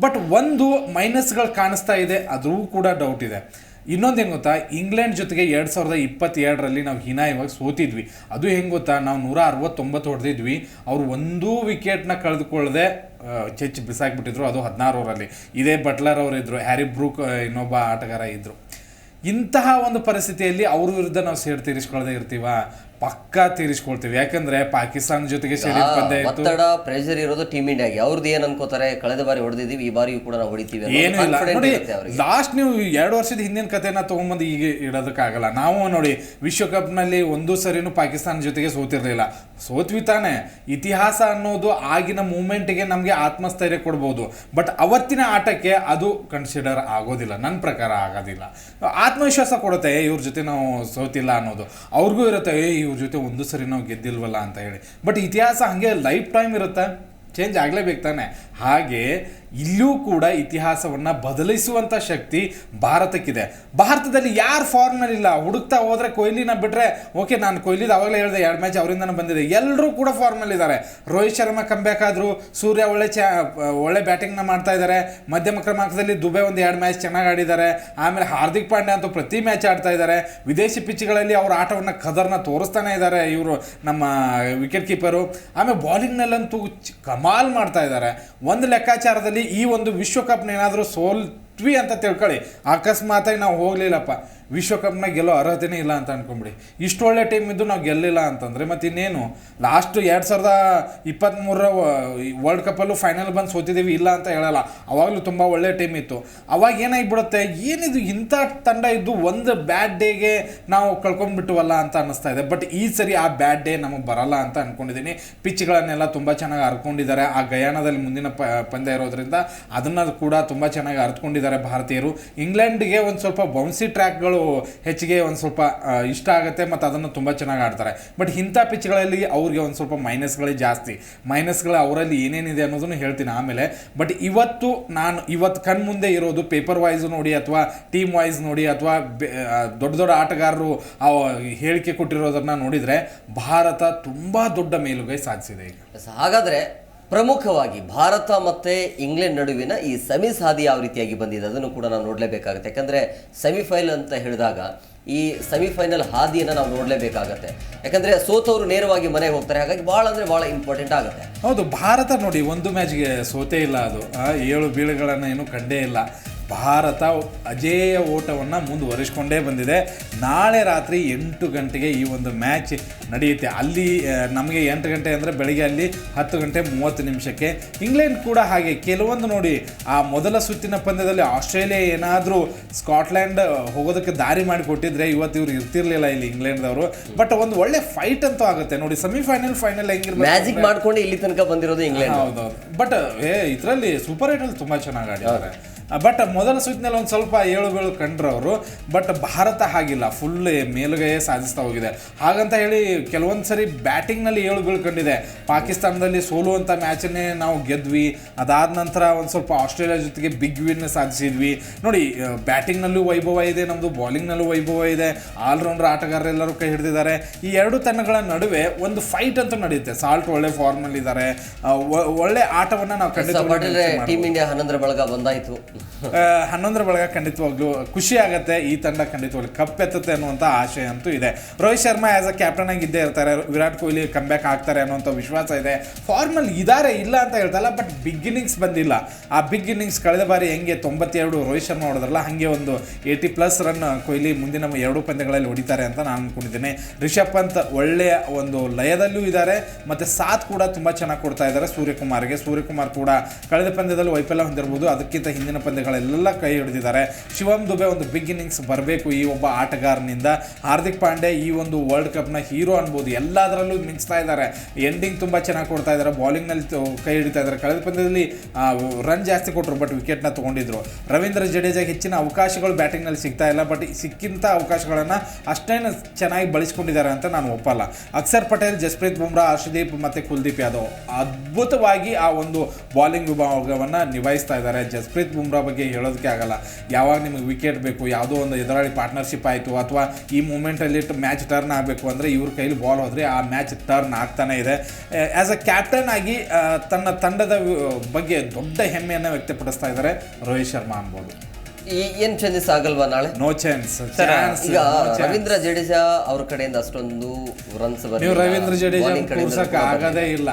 ಬಟ್ ಒಂದು ಮೈನಸ್ಗಳು ಕಾಣಿಸ್ತಾ ಇದೆ ಅದು ಕೂಡ ಡೌಟ್ ಇದೆ. ಇನ್ನೊಂದು ಹೆಂಗೆ ಗೊತ್ತಾ? ಇಂಗ್ಲೆಂಡ್ ಜೊತೆಗೆ ಎರಡು ಸಾವಿರದ ಇಪ್ಪತ್ತೆರಡರಲ್ಲಿ ನಾವು ಹೀನಾಯವಾಗಿ ಸೋತಿದ್ವಿ. ಅದು ಹೆಂಗೆ ಗೊತ್ತಾ? ನಾವು ನೂರ ಅರವತ್ತೊಂಬತ್ತು ಹೊಡೆದಿದ್ವಿ. ಅವರು ಒಂದೂ ವಿಕೆಟ್ನ ಕಳೆದುಕೊಳ್ಳದೆ ಚೆಚ್ಚು ಬಿಸಾಕ್ಬಿಟ್ಟಿದ್ರು. ಅದು ಹದಿನಾರು ಓವರಲ್ಲಿ ಇದೇ ಬಟ್ಲರ್ ಅವರು ಇದ್ದರು ಹ್ಯಾರಿ ಬ್ರೂಕ್ ಇನ್ನೊಬ್ಬ ಆಟಗಾರ ಇದ್ದರು ಇಂತಹ ಒಂದು ಪರಿಸ್ಥಿತಿಯಲ್ಲಿ ಅವ್ರ ವಿರುದ್ಧ ನಾವು ಸೇಡ್ ತೀರಿಸ್ಕೊಳ್ಳದೆ ಇರ್ತೀವ? ಪಕ್ಕಾ ತೀರಿಸ್ಕೊಳ್ತೀವಿ. ಯಾಕಂದ್ರೆ ಪಾಕಿಸ್ತಾನ ಜೊತೆಗೆ ಸೇರಿದ ಪಂದ್ಯ ಇತ್ತು. ಒತ್ತಡ ಪ್ರೆಷರ್ ಇರೋದು ಟೀಮ್ ಇಂಡಿಯಾಗೆ ಅವ್ರದ್ದು ಏನ್ ಅನ್ಕೋತಾರೆ? ಕಳೆದ ಬಾರಿ ಹೊಡೆದಿದ್ದೀವಿ ಈ ಬಾರಿಯೂ ಕೂಡ ನಾವು ಹೊಡಿತೀವಿ ಏನು ಇಲ್ಲ. ನೋಡಿ ಲಾಸ್ಟ್ ನೀವು ಎರಡು ವರ್ಷದ ಹಿಂದಿನ ಕಥೆನ ತಗೊಂಬಂದು ಈಗ ಇಡೋದಕ್ಕಾಗಲ್ಲ. ನಾವು ನೋಡಿ ವಿಶ್ವಕಪ್ನಲ್ಲಿ ಒಂದು ಸರಿನೂ ಪಾಕಿಸ್ತಾನ ಜೊತೆಗೆ ಸೋತಿರ್ಲಿಲ್ಲ. ಸೋತ್ವಿ ತಾನೆ. ಇತಿಹಾಸ ಅನ್ನೋದು ಆಗಿನ ಮೂಮೆಂಟ್ಗೆ ನಮಗೆ ಆತ್ಮಸ್ಥೈರ್ಯ ಕೊಡ್ಬೋದು. ಬಟ್ ಅವತ್ತಿನ ಆಟಕ್ಕೆ ಅದು ಕನ್ಸಿಡರ್ ಆಗೋದಿಲ್ಲ. ನನ್ನ ಪ್ರಕಾರ ಆಗೋದಿಲ್ಲ. ಆತ್ಮವಿಶ್ವಾಸ ಕೊಡುತ್ತೆ ಇವ್ರ ಜೊತೆ ನಾವು ಸೋತಿಲ್ಲ ಅನ್ನೋದು. ಅವ್ರಿಗೂ ಇರುತ್ತೆ ಇವ್ರ ಜೊತೆ ಒಂದು ಸರಿ ನಾವು ಗೆದ್ದಿಲ್ವಲ್ಲ ಅಂತ ಹೇಳಿ. ಬಟ್ ಇತಿಹಾಸ ಹಂಗೆ ಲೈಫ್ ಟೈಮ್ ಇರುತ್ತೆ. ಚೇಂಜ್ ಆಗಲೇಬೇಕು ತಾನೆ. ಹಾಗೆ ಇಲ್ಲೂ ಕೂಡ ಇತಿಹಾಸವನ್ನು ಬದಲಿಸುವಂಥ ಶಕ್ತಿ ಭಾರತಕ್ಕಿದೆ. ಭಾರತದಲ್ಲಿ ಯಾರು ಫಾರ್ಮ್ನಲ್ಲಿಲ್ಲ ಹುಡುಕ್ತಾ ಹೋದರೆ ಕೊಹ್ಲಿನ ಬಿಟ್ಟರೆ ಓಕೆ, ನಾನು ಕೊಹ್ಲಿದ ಅವಾಗಲೇ ಹೇಳಿದೆ, ಎರಡು ಮ್ಯಾಚ್ ಅವರಿಂದನೂ ಬಂದಿದೆ. ಎಲ್ಲರೂ ಕೂಡ ಫಾರ್ಮ್ನಲ್ಲಿದ್ದಾರೆ ರೋಹಿತ್ ಶರ್ಮಾ ಕಂಬ್ಯಾಕ್ ಆದ್ರು, ಸೂರ್ಯ ಒಳ್ಳೆ ಚ ಒಳ್ಳೆ ಬ್ಯಾಟಿಂಗ್ನ ಮಾಡ್ತಾ ಇದ್ದಾರೆ ಮಧ್ಯಮ ಕ್ರಮಾಂಕದಲ್ಲಿ ದುಬೈ ಒಂದು ಎರಡು ಮ್ಯಾಚ್ ಚೆನ್ನಾಗಿ ಆಡಿದ್ದಾರೆ. ಆಮೇಲೆ ಹಾರ್ದಿಕ್ ಪಾಂಡ್ಯ ಅಂತೂ ಪ್ರತಿ ಮ್ಯಾಚ್ ಆಡ್ತಾ ಇದ್ದಾರೆ ವಿದೇಶಿ ಪಿಚ್ಗಳಲ್ಲಿ ಅವ್ರ ಆಟವನ್ನು ಕದರ್ನ ತೋರಿಸ್ತಾನೆ ಇದ್ದಾರೆ ಇವರು, ನಮ್ಮ ವಿಕೆಟ್ ಕೀಪರು ಆಮೇಲೆ ಬಾಲಿಂಗ್ನಲ್ಲಂತೂ ಕಮಾಲ್ ಮಾಡ್ತಾ ಇದ್ದಾರೆ ಒಂದು ಲೆಕ್ಕಾಚಾರದಲ್ಲಿ ಈ ಒಂದು ವಿಶ್ವಕಪ್ನ ಏನಾದರೂ ಸೋಲ್ತ್ವಿ ಅಂತ ತಿಳ್ಕೊಳ್ಳಿ. ಅಕಸ್ಮಾತಾಗಿ ನಾವು ಹೋಗ್ಲಿಲ್ಲಪ್ಪ. ವಿಶ್ವಕಪ್ನ ಗೆಲ್ಲೋ ಅರ್ಹತೆನೇ ಇಲ್ಲ ಅಂತ ಅನ್ಕೊಂಬಿಡಿ. ಇಷ್ಟು ಒಳ್ಳೆ ಟೀಮ್ ಇದ್ದು ನಾವು ಗೆಲ್ಲಿಲ್ಲ ಅಂತಂದರೆ ಮತ್ತು ಇನ್ನೇನು? ಲಾಸ್ಟ್ ಎರಡು ಸಾವಿರದ ಇಪ್ಪತ್ತ್ಮೂರರ ವರ್ಲ್ಡ್ ಕಪ್ಪಲ್ಲೂ ಫೈನಲ್ ಬಂದು ಸೋತಿದ್ದೀವಿ ಇಲ್ಲ ಅಂತ ಹೇಳಲ್ಲ. ಅವಾಗಲೂ ತುಂಬ ಒಳ್ಳೆ ಟೀಮ್ ಇತ್ತು. ಅವಾಗ ಏನಾಗಿಬಿಡುತ್ತೆ? ಏನಿದು ಇಂಥ ತಂಡ ಇದ್ದು ಒಂದು ಬ್ಯಾಡ್ ಡೇಗೆ ನಾವು ಕಳ್ಕೊಂಡ್ಬಿಟ್ಟವಲ್ಲ ಅಂತ ಅನ್ನಿಸ್ತಾ ಇದೆ. ಬಟ್ ಈ ಸರಿ ಆ ಬ್ಯಾಡ್ ಡೇ ನಮಗೆ ಬರಲ್ಲ ಅಂತ ಅನ್ಕೊಂಡಿದ್ದೀನಿ ಪಿಚ್ಗಳನ್ನೆಲ್ಲ ತುಂಬ ಚೆನ್ನಾಗಿ ಹರ್ಕೊಂಡಿದ್ದಾರೆ. ಆ ಗಯಾನದಲ್ಲಿ ಮುಂದಿನ ಪಂದ್ಯ ಇರೋದ್ರಿಂದ ಅದನ್ನು ಕೂಡ ತುಂಬ ಚೆನ್ನಾಗಿ ಅರ್ತ್ಕೊಂಡಿದ್ದಾರೆ ಭಾರತೀಯರು. ಇಂಗ್ಲೆಂಡ್ಗೆ ಒಂದು ಸ್ವಲ್ಪ ಬೌನ್ಸಿ ಟ್ರ್ಯಾಕ್ಗಳು ಹೆಚ್ಚಿಗೆ ಒಂದು ಸ್ವಲ್ಪ ಇಷ್ಟ ಆಗುತ್ತೆ ಮತ್ತು ಅದನ್ನು ತುಂಬ ಚೆನ್ನಾಗಿ ಆಡ್ತಾರೆ. ಬಟ್ ಇಂಥ ಪಿಚ್ಗಳಲ್ಲಿ ಅವ್ರಿಗೆ ಒಂದು ಸ್ವಲ್ಪ ಮೈನಸ್ಗಳೇ ಜಾಸ್ತಿ. ಮೈನಸ್ಗಳು ಅವರಲ್ಲಿ ಏನೇನಿದೆ ಅನ್ನೋದನ್ನು ಹೇಳ್ತೀನಿ ಆಮೇಲೆ. ಬಟ್ ಇವತ್ತು ನಾನು, ಇವತ್ತು ಕಣ್ ಮುಂದೆ ಇರೋದು ಪೇಪರ್ ವೈಸ್ ನೋಡಿ ಅಥವಾ ಟೀಮ್ ವೈಸ್ ನೋಡಿ ಅಥವಾ ದೊಡ್ಡ ದೊಡ್ಡ ಆಟಗಾರರು ಆ, ಹೇಳಿಕೆ ಕೊಟ್ಟಿರೋದನ್ನ ನೋಡಿದರೆ ಭಾರತ ತುಂಬ ದೊಡ್ಡ ಮೇಲುಗೈ ಸಾಧಿಸಿದೆ ಈಗ. ಹಾಗಾದ್ರೆ ಪ್ರಮುಖವಾಗಿ ಭಾರತ ಮತ್ತು ಇಂಗ್ಲೆಂಡ್ ನಡುವಿನ ಈ ಸೆಮೀಸ್ ಹಾದಿ ಯಾವ ರೀತಿಯಾಗಿ ಬಂದಿದೆ ಅದನ್ನು ಕೂಡ ನಾವು ನೋಡಲೇಬೇಕಾಗುತ್ತೆ. ಯಾಕಂದರೆ ಸೆಮಿಫೈನಲ್ ಅಂತ ಹೇಳಿದಾಗ ಈ ಸೆಮಿಫೈನಲ್ ಹಾದಿಯನ್ನು ನಾವು ನೋಡಲೇಬೇಕಾಗತ್ತೆ. ಯಾಕಂದರೆ ಸೋತವರು ನೇರವಾಗಿ ಮನೆಗೆ ಹೋಗ್ತಾರೆ, ಹಾಗಾಗಿ ಭಾಳ ಅಂದರೆ ಭಾಳ ಇಂಪಾರ್ಟೆಂಟ್ ಆಗುತ್ತೆ. ಹೌದು, ಭಾರತ ನೋಡಿ, ಒಂದು ಮ್ಯಾಚ್ಗೆ ಸೋತೇ ಇಲ್ಲ ಅದು. ಏಳು ಬೀಳುಗಳನ್ನು ಏನು ಕಂಡೇ ಇಲ್ಲ. ಭಾರತ ಅಜೇಯ ಓಟವನ್ನು ಮುಂದುವರಿಸ್ಕೊಂಡೇ ಬಂದಿದೆ. ನಾಳೆ ರಾತ್ರಿ ಎಂಟು ಗಂಟೆಗೆ ಈ ಒಂದು ಮ್ಯಾಚ್ ನಡೆಯುತ್ತೆ. ಅಲ್ಲಿ ನಮಗೆ ಎಂಟು ಗಂಟೆ ಅಂದರೆ ಬೆಳಗ್ಗೆ ಅಲ್ಲಿ ಹತ್ತು ಗಂಟೆ ಮೂವತ್ತು ನಿಮಿಷಕ್ಕೆ. ಇಂಗ್ಲೆಂಡ್ ಕೂಡ ಹಾಗೆ ಕೆಲವೊಂದು ನೋಡಿ ಆ ಮೊದಲ ಸುತ್ತಿನ ಪಂದ್ಯದಲ್ಲಿ ಆಸ್ಟ್ರೇಲಿಯಾ ಏನಾದರೂ ಸ್ಕಾಟ್ಲ್ಯಾಂಡ್ ಹೋಗೋದಕ್ಕೆ ದಾರಿ ಮಾಡಿಕೊಟ್ಟಿದ್ರೆ ಇವತ್ತು ಇವ್ರು ಇರ್ತಿರ್ಲಿಲ್ಲ ಇಲ್ಲಿ ಇಂಗ್ಲೆಂಡ್ದವರು. ಬಟ್ ಒಂದು ಒಳ್ಳೆ ಫೈಟ್ ಅಂತೂ ಆಗುತ್ತೆ. ನೋಡಿ ಸೆಮಿಫೈನಲ್ ಫೈನಲ್ ಹೆಂಗಿರ್ಬೇಕು ಮ್ಯಾಜಿಕ್ ಮಾಡ್ಕೊಂಡು ಇಲ್ಲಿ ತನಕ ಬಂದಿರೋದು ಇಂಗ್ಲೆಂಡ್. ಹೌದೌದು. ಬಟ್ ಏ ಇದರಲ್ಲಿ ಸೂಪರ್ ಏಟಲ್ಲಿ ತುಂಬ ತುಂಬಾ ಚೆನ್ನಾಗಿ ಆಡಿದ್ದಾರೆ. ಬಟ್ ಮೊದಲ ಸುತ್ತಿನಲ್ಲಿ ಒಂದು ಸ್ವಲ್ಪ ಏಳು ಬೇಳು ಕಂಡ್ರು ಅವರು ಬಟ್ ಭಾರತ ಹಾಗಿಲ್ಲ. ಫುಲ್ ಮೇಲುಗೈಯೇ ಸಾಧಿಸ್ತಾ ಹೋಗಿದೆ. ಹಾಗಂತ ಹೇಳಿ ಕೆಲವೊಂದು ಸರಿ ಬ್ಯಾಟಿಂಗ್ನಲ್ಲಿ ಏಳು ಬೀಳು ಕಂಡಿದೆ. ಪಾಕಿಸ್ತಾನದಲ್ಲಿ ಸೋಲುವಂಥ ಮ್ಯಾಚನ್ನೇ ನಾವು ಗೆದ್ವಿ. ಅದಾದ ನಂತರ ಒಂದು ಸ್ವಲ್ಪ ಆಸ್ಟ್ರೇಲಿಯಾ ಜೊತೆಗೆ ಬಿಗ್ ವಿನ್ ಸಾಧಿಸಿದ್ವಿ. ನೋಡಿ ಬ್ಯಾಟಿಂಗ್ನಲ್ಲೂ ವೈಭವ ಇದೆ ನಮ್ಮದು ಬಾಲಿಂಗ್ನಲ್ಲೂ ವೈಭವ ಇದೆ. ಆಲ್ರೌಂಡರ್ ಆಟಗಾರರೆಲ್ಲರೂ ಕೈ ಹಿಡಿದಿದ್ದಾರೆ. ಈ ಎರಡು ತಂಡಗಳ ನಡುವೆ ಒಂದು ಫೈಟ್ ಅಂತೂ ನಡೆಯುತ್ತೆ. ಸಾಲ್ಟ್ ಒಳ್ಳೆ ಫಾರ್ಮಲ್ಲಿದ್ದಾರೆ ಒಳ್ಳೆ ಆಟವನ್ನು ನಾವು ಕಂಡು. ಟೀಮ್ ಇಂಡಿಯಾ ಹನ್ನೊಂದರ ಬಳಗ ಬಂದಾಯ್ತು. ಹನ್ನೊಂದರ ಬಳಗ ಖಂಡಿತವಾಗ್ಲೂ ಖುಷಿ ಆಗುತ್ತೆ, ಈ ತಂಡ ಖಂಡಿತವಾಗ್ಲೂ ಕಪ್ ಎತ್ತುತ್ತೆ ಅನ್ನುವಂಥ ಆಶಯ ಅಂತೂ ಇದೆ. Rohit Sharma as a captain ಆಗಿ ಇದ್ದೇ ಇರ್ತಾರೆ, ವಿರಾಟ್ ಕೊಹ್ಲಿ ಕಂಬ್ಯಾಕ್ ಆಗ್ತಾರೆ ಅನ್ನೋಂಥ ವಿಶ್ವಾಸ ಇದೆ. ಫಾರ್ಮಲ್ ಇದ್ದಾರೆ ಇಲ್ಲ ಅಂತ ಹೇಳ್ತಲ್ಲ ಬಟ್ ಬಿಗ್ ಇನ್ನಿಂಗ್ಸ್ ಬಂದಿಲ್ಲ. ಆ ಬಿಗ್ ಇನ್ನಿಂಗ್ಸ್ ಕಳೆದ ಬಾರಿ ಹೆಂಗೆ ತೊಂಬತ್ತೆರಡು ರೋಹಿತ್ ಶರ್ಮಾ ಹೊಡೆದ್ರಲ್ಲ, ಹಾಗೆ ಒಂದು ಏಯ್ಟಿ ಪ್ಲಸ್ ರನ್ ಕೊಹ್ಲಿ ಮುಂದಿನ ಎರಡು ಪಂದ್ಯಗಳಲ್ಲಿ ಹೊಡಿತಾರೆ ಅಂತ ನಾನು ಅಂದ್ಕೊಂಡಿದ್ದೇನೆ ರಿಷಬ್ ಪಂತ್ ಒಳ್ಳೆಯ ಒಂದು ಲಯದಲ್ಲೂ ಇದ್ದಾರೆ ಮತ್ತು ಸಾಥ್ ಕೂಡ ತುಂಬ ಚೆನ್ನಾಗಿ ಕೊಡ್ತಾ ಇದ್ದಾರೆ ಸೂರ್ಯಕುಮಾರ್ಗೆ. ಸೂರ್ಯಕುಮಾರ್ ಕೂಡ ಕಳೆದ ಪಂದ್ಯದಲ್ಲಿ ವೈಫಲ್ಯ ಹೊಂದಿರಬಹುದು ಅದಕ್ಕಿಂತ ಹಿಂದಿನ ಪಂದ್ಯಗಳೆಲ್ಲ ಕೈ ಹಿಡಿದಿದ್ದಾರೆ. ಶಿವಮ್ ದುಬೆ ಒಂದು ಬಿಗ್ ಇನ್ನಿಂಗ್ಸ್ ಬರಬೇಕು ಈ ಒಬ್ಬ ಆಟಗಾರನಿಂದ. ಹಾರ್ದಿಕ್ ಪಾಂಡೆ ಈ ಒಂದು ವರ್ಲ್ಡ್ ಕಪ್ನ ಹೀರೋ ಅನ್ಬೋದು. ಎಲ್ಲದರಲ್ಲೂ ಮಿಂಚ್ತಾ ಇದ್ದಾರೆ. ಎಂಡಿಂಗ್ ತುಂಬ ಚೆನ್ನಾಗಿ ಕೊಡ್ತಾ ಇದ್ದಾರೆ. ಬಾಲಿಂಗ್ನಲ್ಲಿ ಕೈ ಹಿಡಿತಾ ಇದ್ದಾರೆ. ಕಳೆದ ಪಂದ್ಯದಲ್ಲಿ ರನ್ ಜಾಸ್ತಿ ಕೊಟ್ಟರು ಬಟ್ ವಿಕೆಟ್ನ ತೊಗೊಂಡಿದ್ರು. ರವೀಂದ್ರ ಜಡೇಜಾಗೆ ಹೆಚ್ಚಿನ ಅವಕಾಶಗಳು ಬ್ಯಾಟಿಂಗ್ನಲ್ಲಿ ಸಿಗ್ತಾ ಇಲ್ಲ ಬಟ್ ಸಿಕ್ಕಿಂಥ ಅವಕಾಶಗಳನ್ನು ಅಷ್ಟೇನು ಚೆನ್ನಾಗಿ ಬಳಸ್ಕೊಂಡಿದ್ದಾರೆ ಅಂತ ನಾನು ಒಪ್ಪಲ್ಲ. ಅಕ್ಷರ್ ಪಟೇಲ್, ಜಸ್ಪ್ರೀತ್ ಬುಮ್ರಾ, ಹರ್ಷದೀಪ್ ಮತ್ತು ಕುಲ್ದೀಪ್ ಯಾದವ್ ಅದ್ಭುತವಾಗಿ ಆ ಒಂದು ಬಾಲಿಂಗ್ ವಿಭಾಗವನ್ನು ನಿಭಾಯಿಸ್ತಾ ಇದ್ದಾರೆ. ಜಸ್ಪ್ರೀತ್ ಬುಮ್ರಾ ಬಗ್ಗೆ ಹೇಳೋದಕ್ಕೆ ಆಗಲ್ಲ. ಯಾವಾಗ ನಿಮಗೆ ವಿಕೆಟ್ ಬೇಕು ಯಾವುದೋ ಒಂದು ಎದುರಾಳಿ ಪಾರ್ಟ್ನರ್ಶಿಪ್ ಆಯಿತು ಅಥವಾ ಈ ಮೂಮೆಂಟಲ್ಲಿ ಮ್ಯಾಚ್ ಟರ್ನ್ ಆಗಬೇಕು ಅಂದರೆ ಇವ್ರ ಕೈಲಿ ಬಾಲ್ ಹೋದರೆ ಆ ಮ್ಯಾಚ್ ಟರ್ನ್ ಆಗ್ತಾನೆ ಇದೆ. ಆ್ಯಸ್ ಅ ಕ್ಯಾಪ್ಟನ್ ಆಗಿ ತನ್ನ ತಂಡದ ಬಗ್ಗೆ ದೊಡ್ಡ ಹೆಮ್ಮೆಯನ್ನು ವ್ಯಕ್ತಪಡಿಸ್ತಾ ಇದ್ದಾರೆ ರೋಹಿತ್ ಶರ್ಮಾ ಅನ್ಬೋದು. ಈ ಏನ್ ಚೇಂಜಸ್ ಆಗಲ್ವಾ ನಾಳೆ? ನೋ ಚಾನ್ಸ್ ಈಗ ರವೀಂದ್ರ ಜಡೇಜಾ ಅವ್ರ ಕಡೆಯಿಂದ ಅಷ್ಟೊಂದು ರನ್ಸ್ ನೀವು ರವೀಂದ್ರ ಜಡೇಜಾ ಆಗದೇ ಇಲ್ಲ.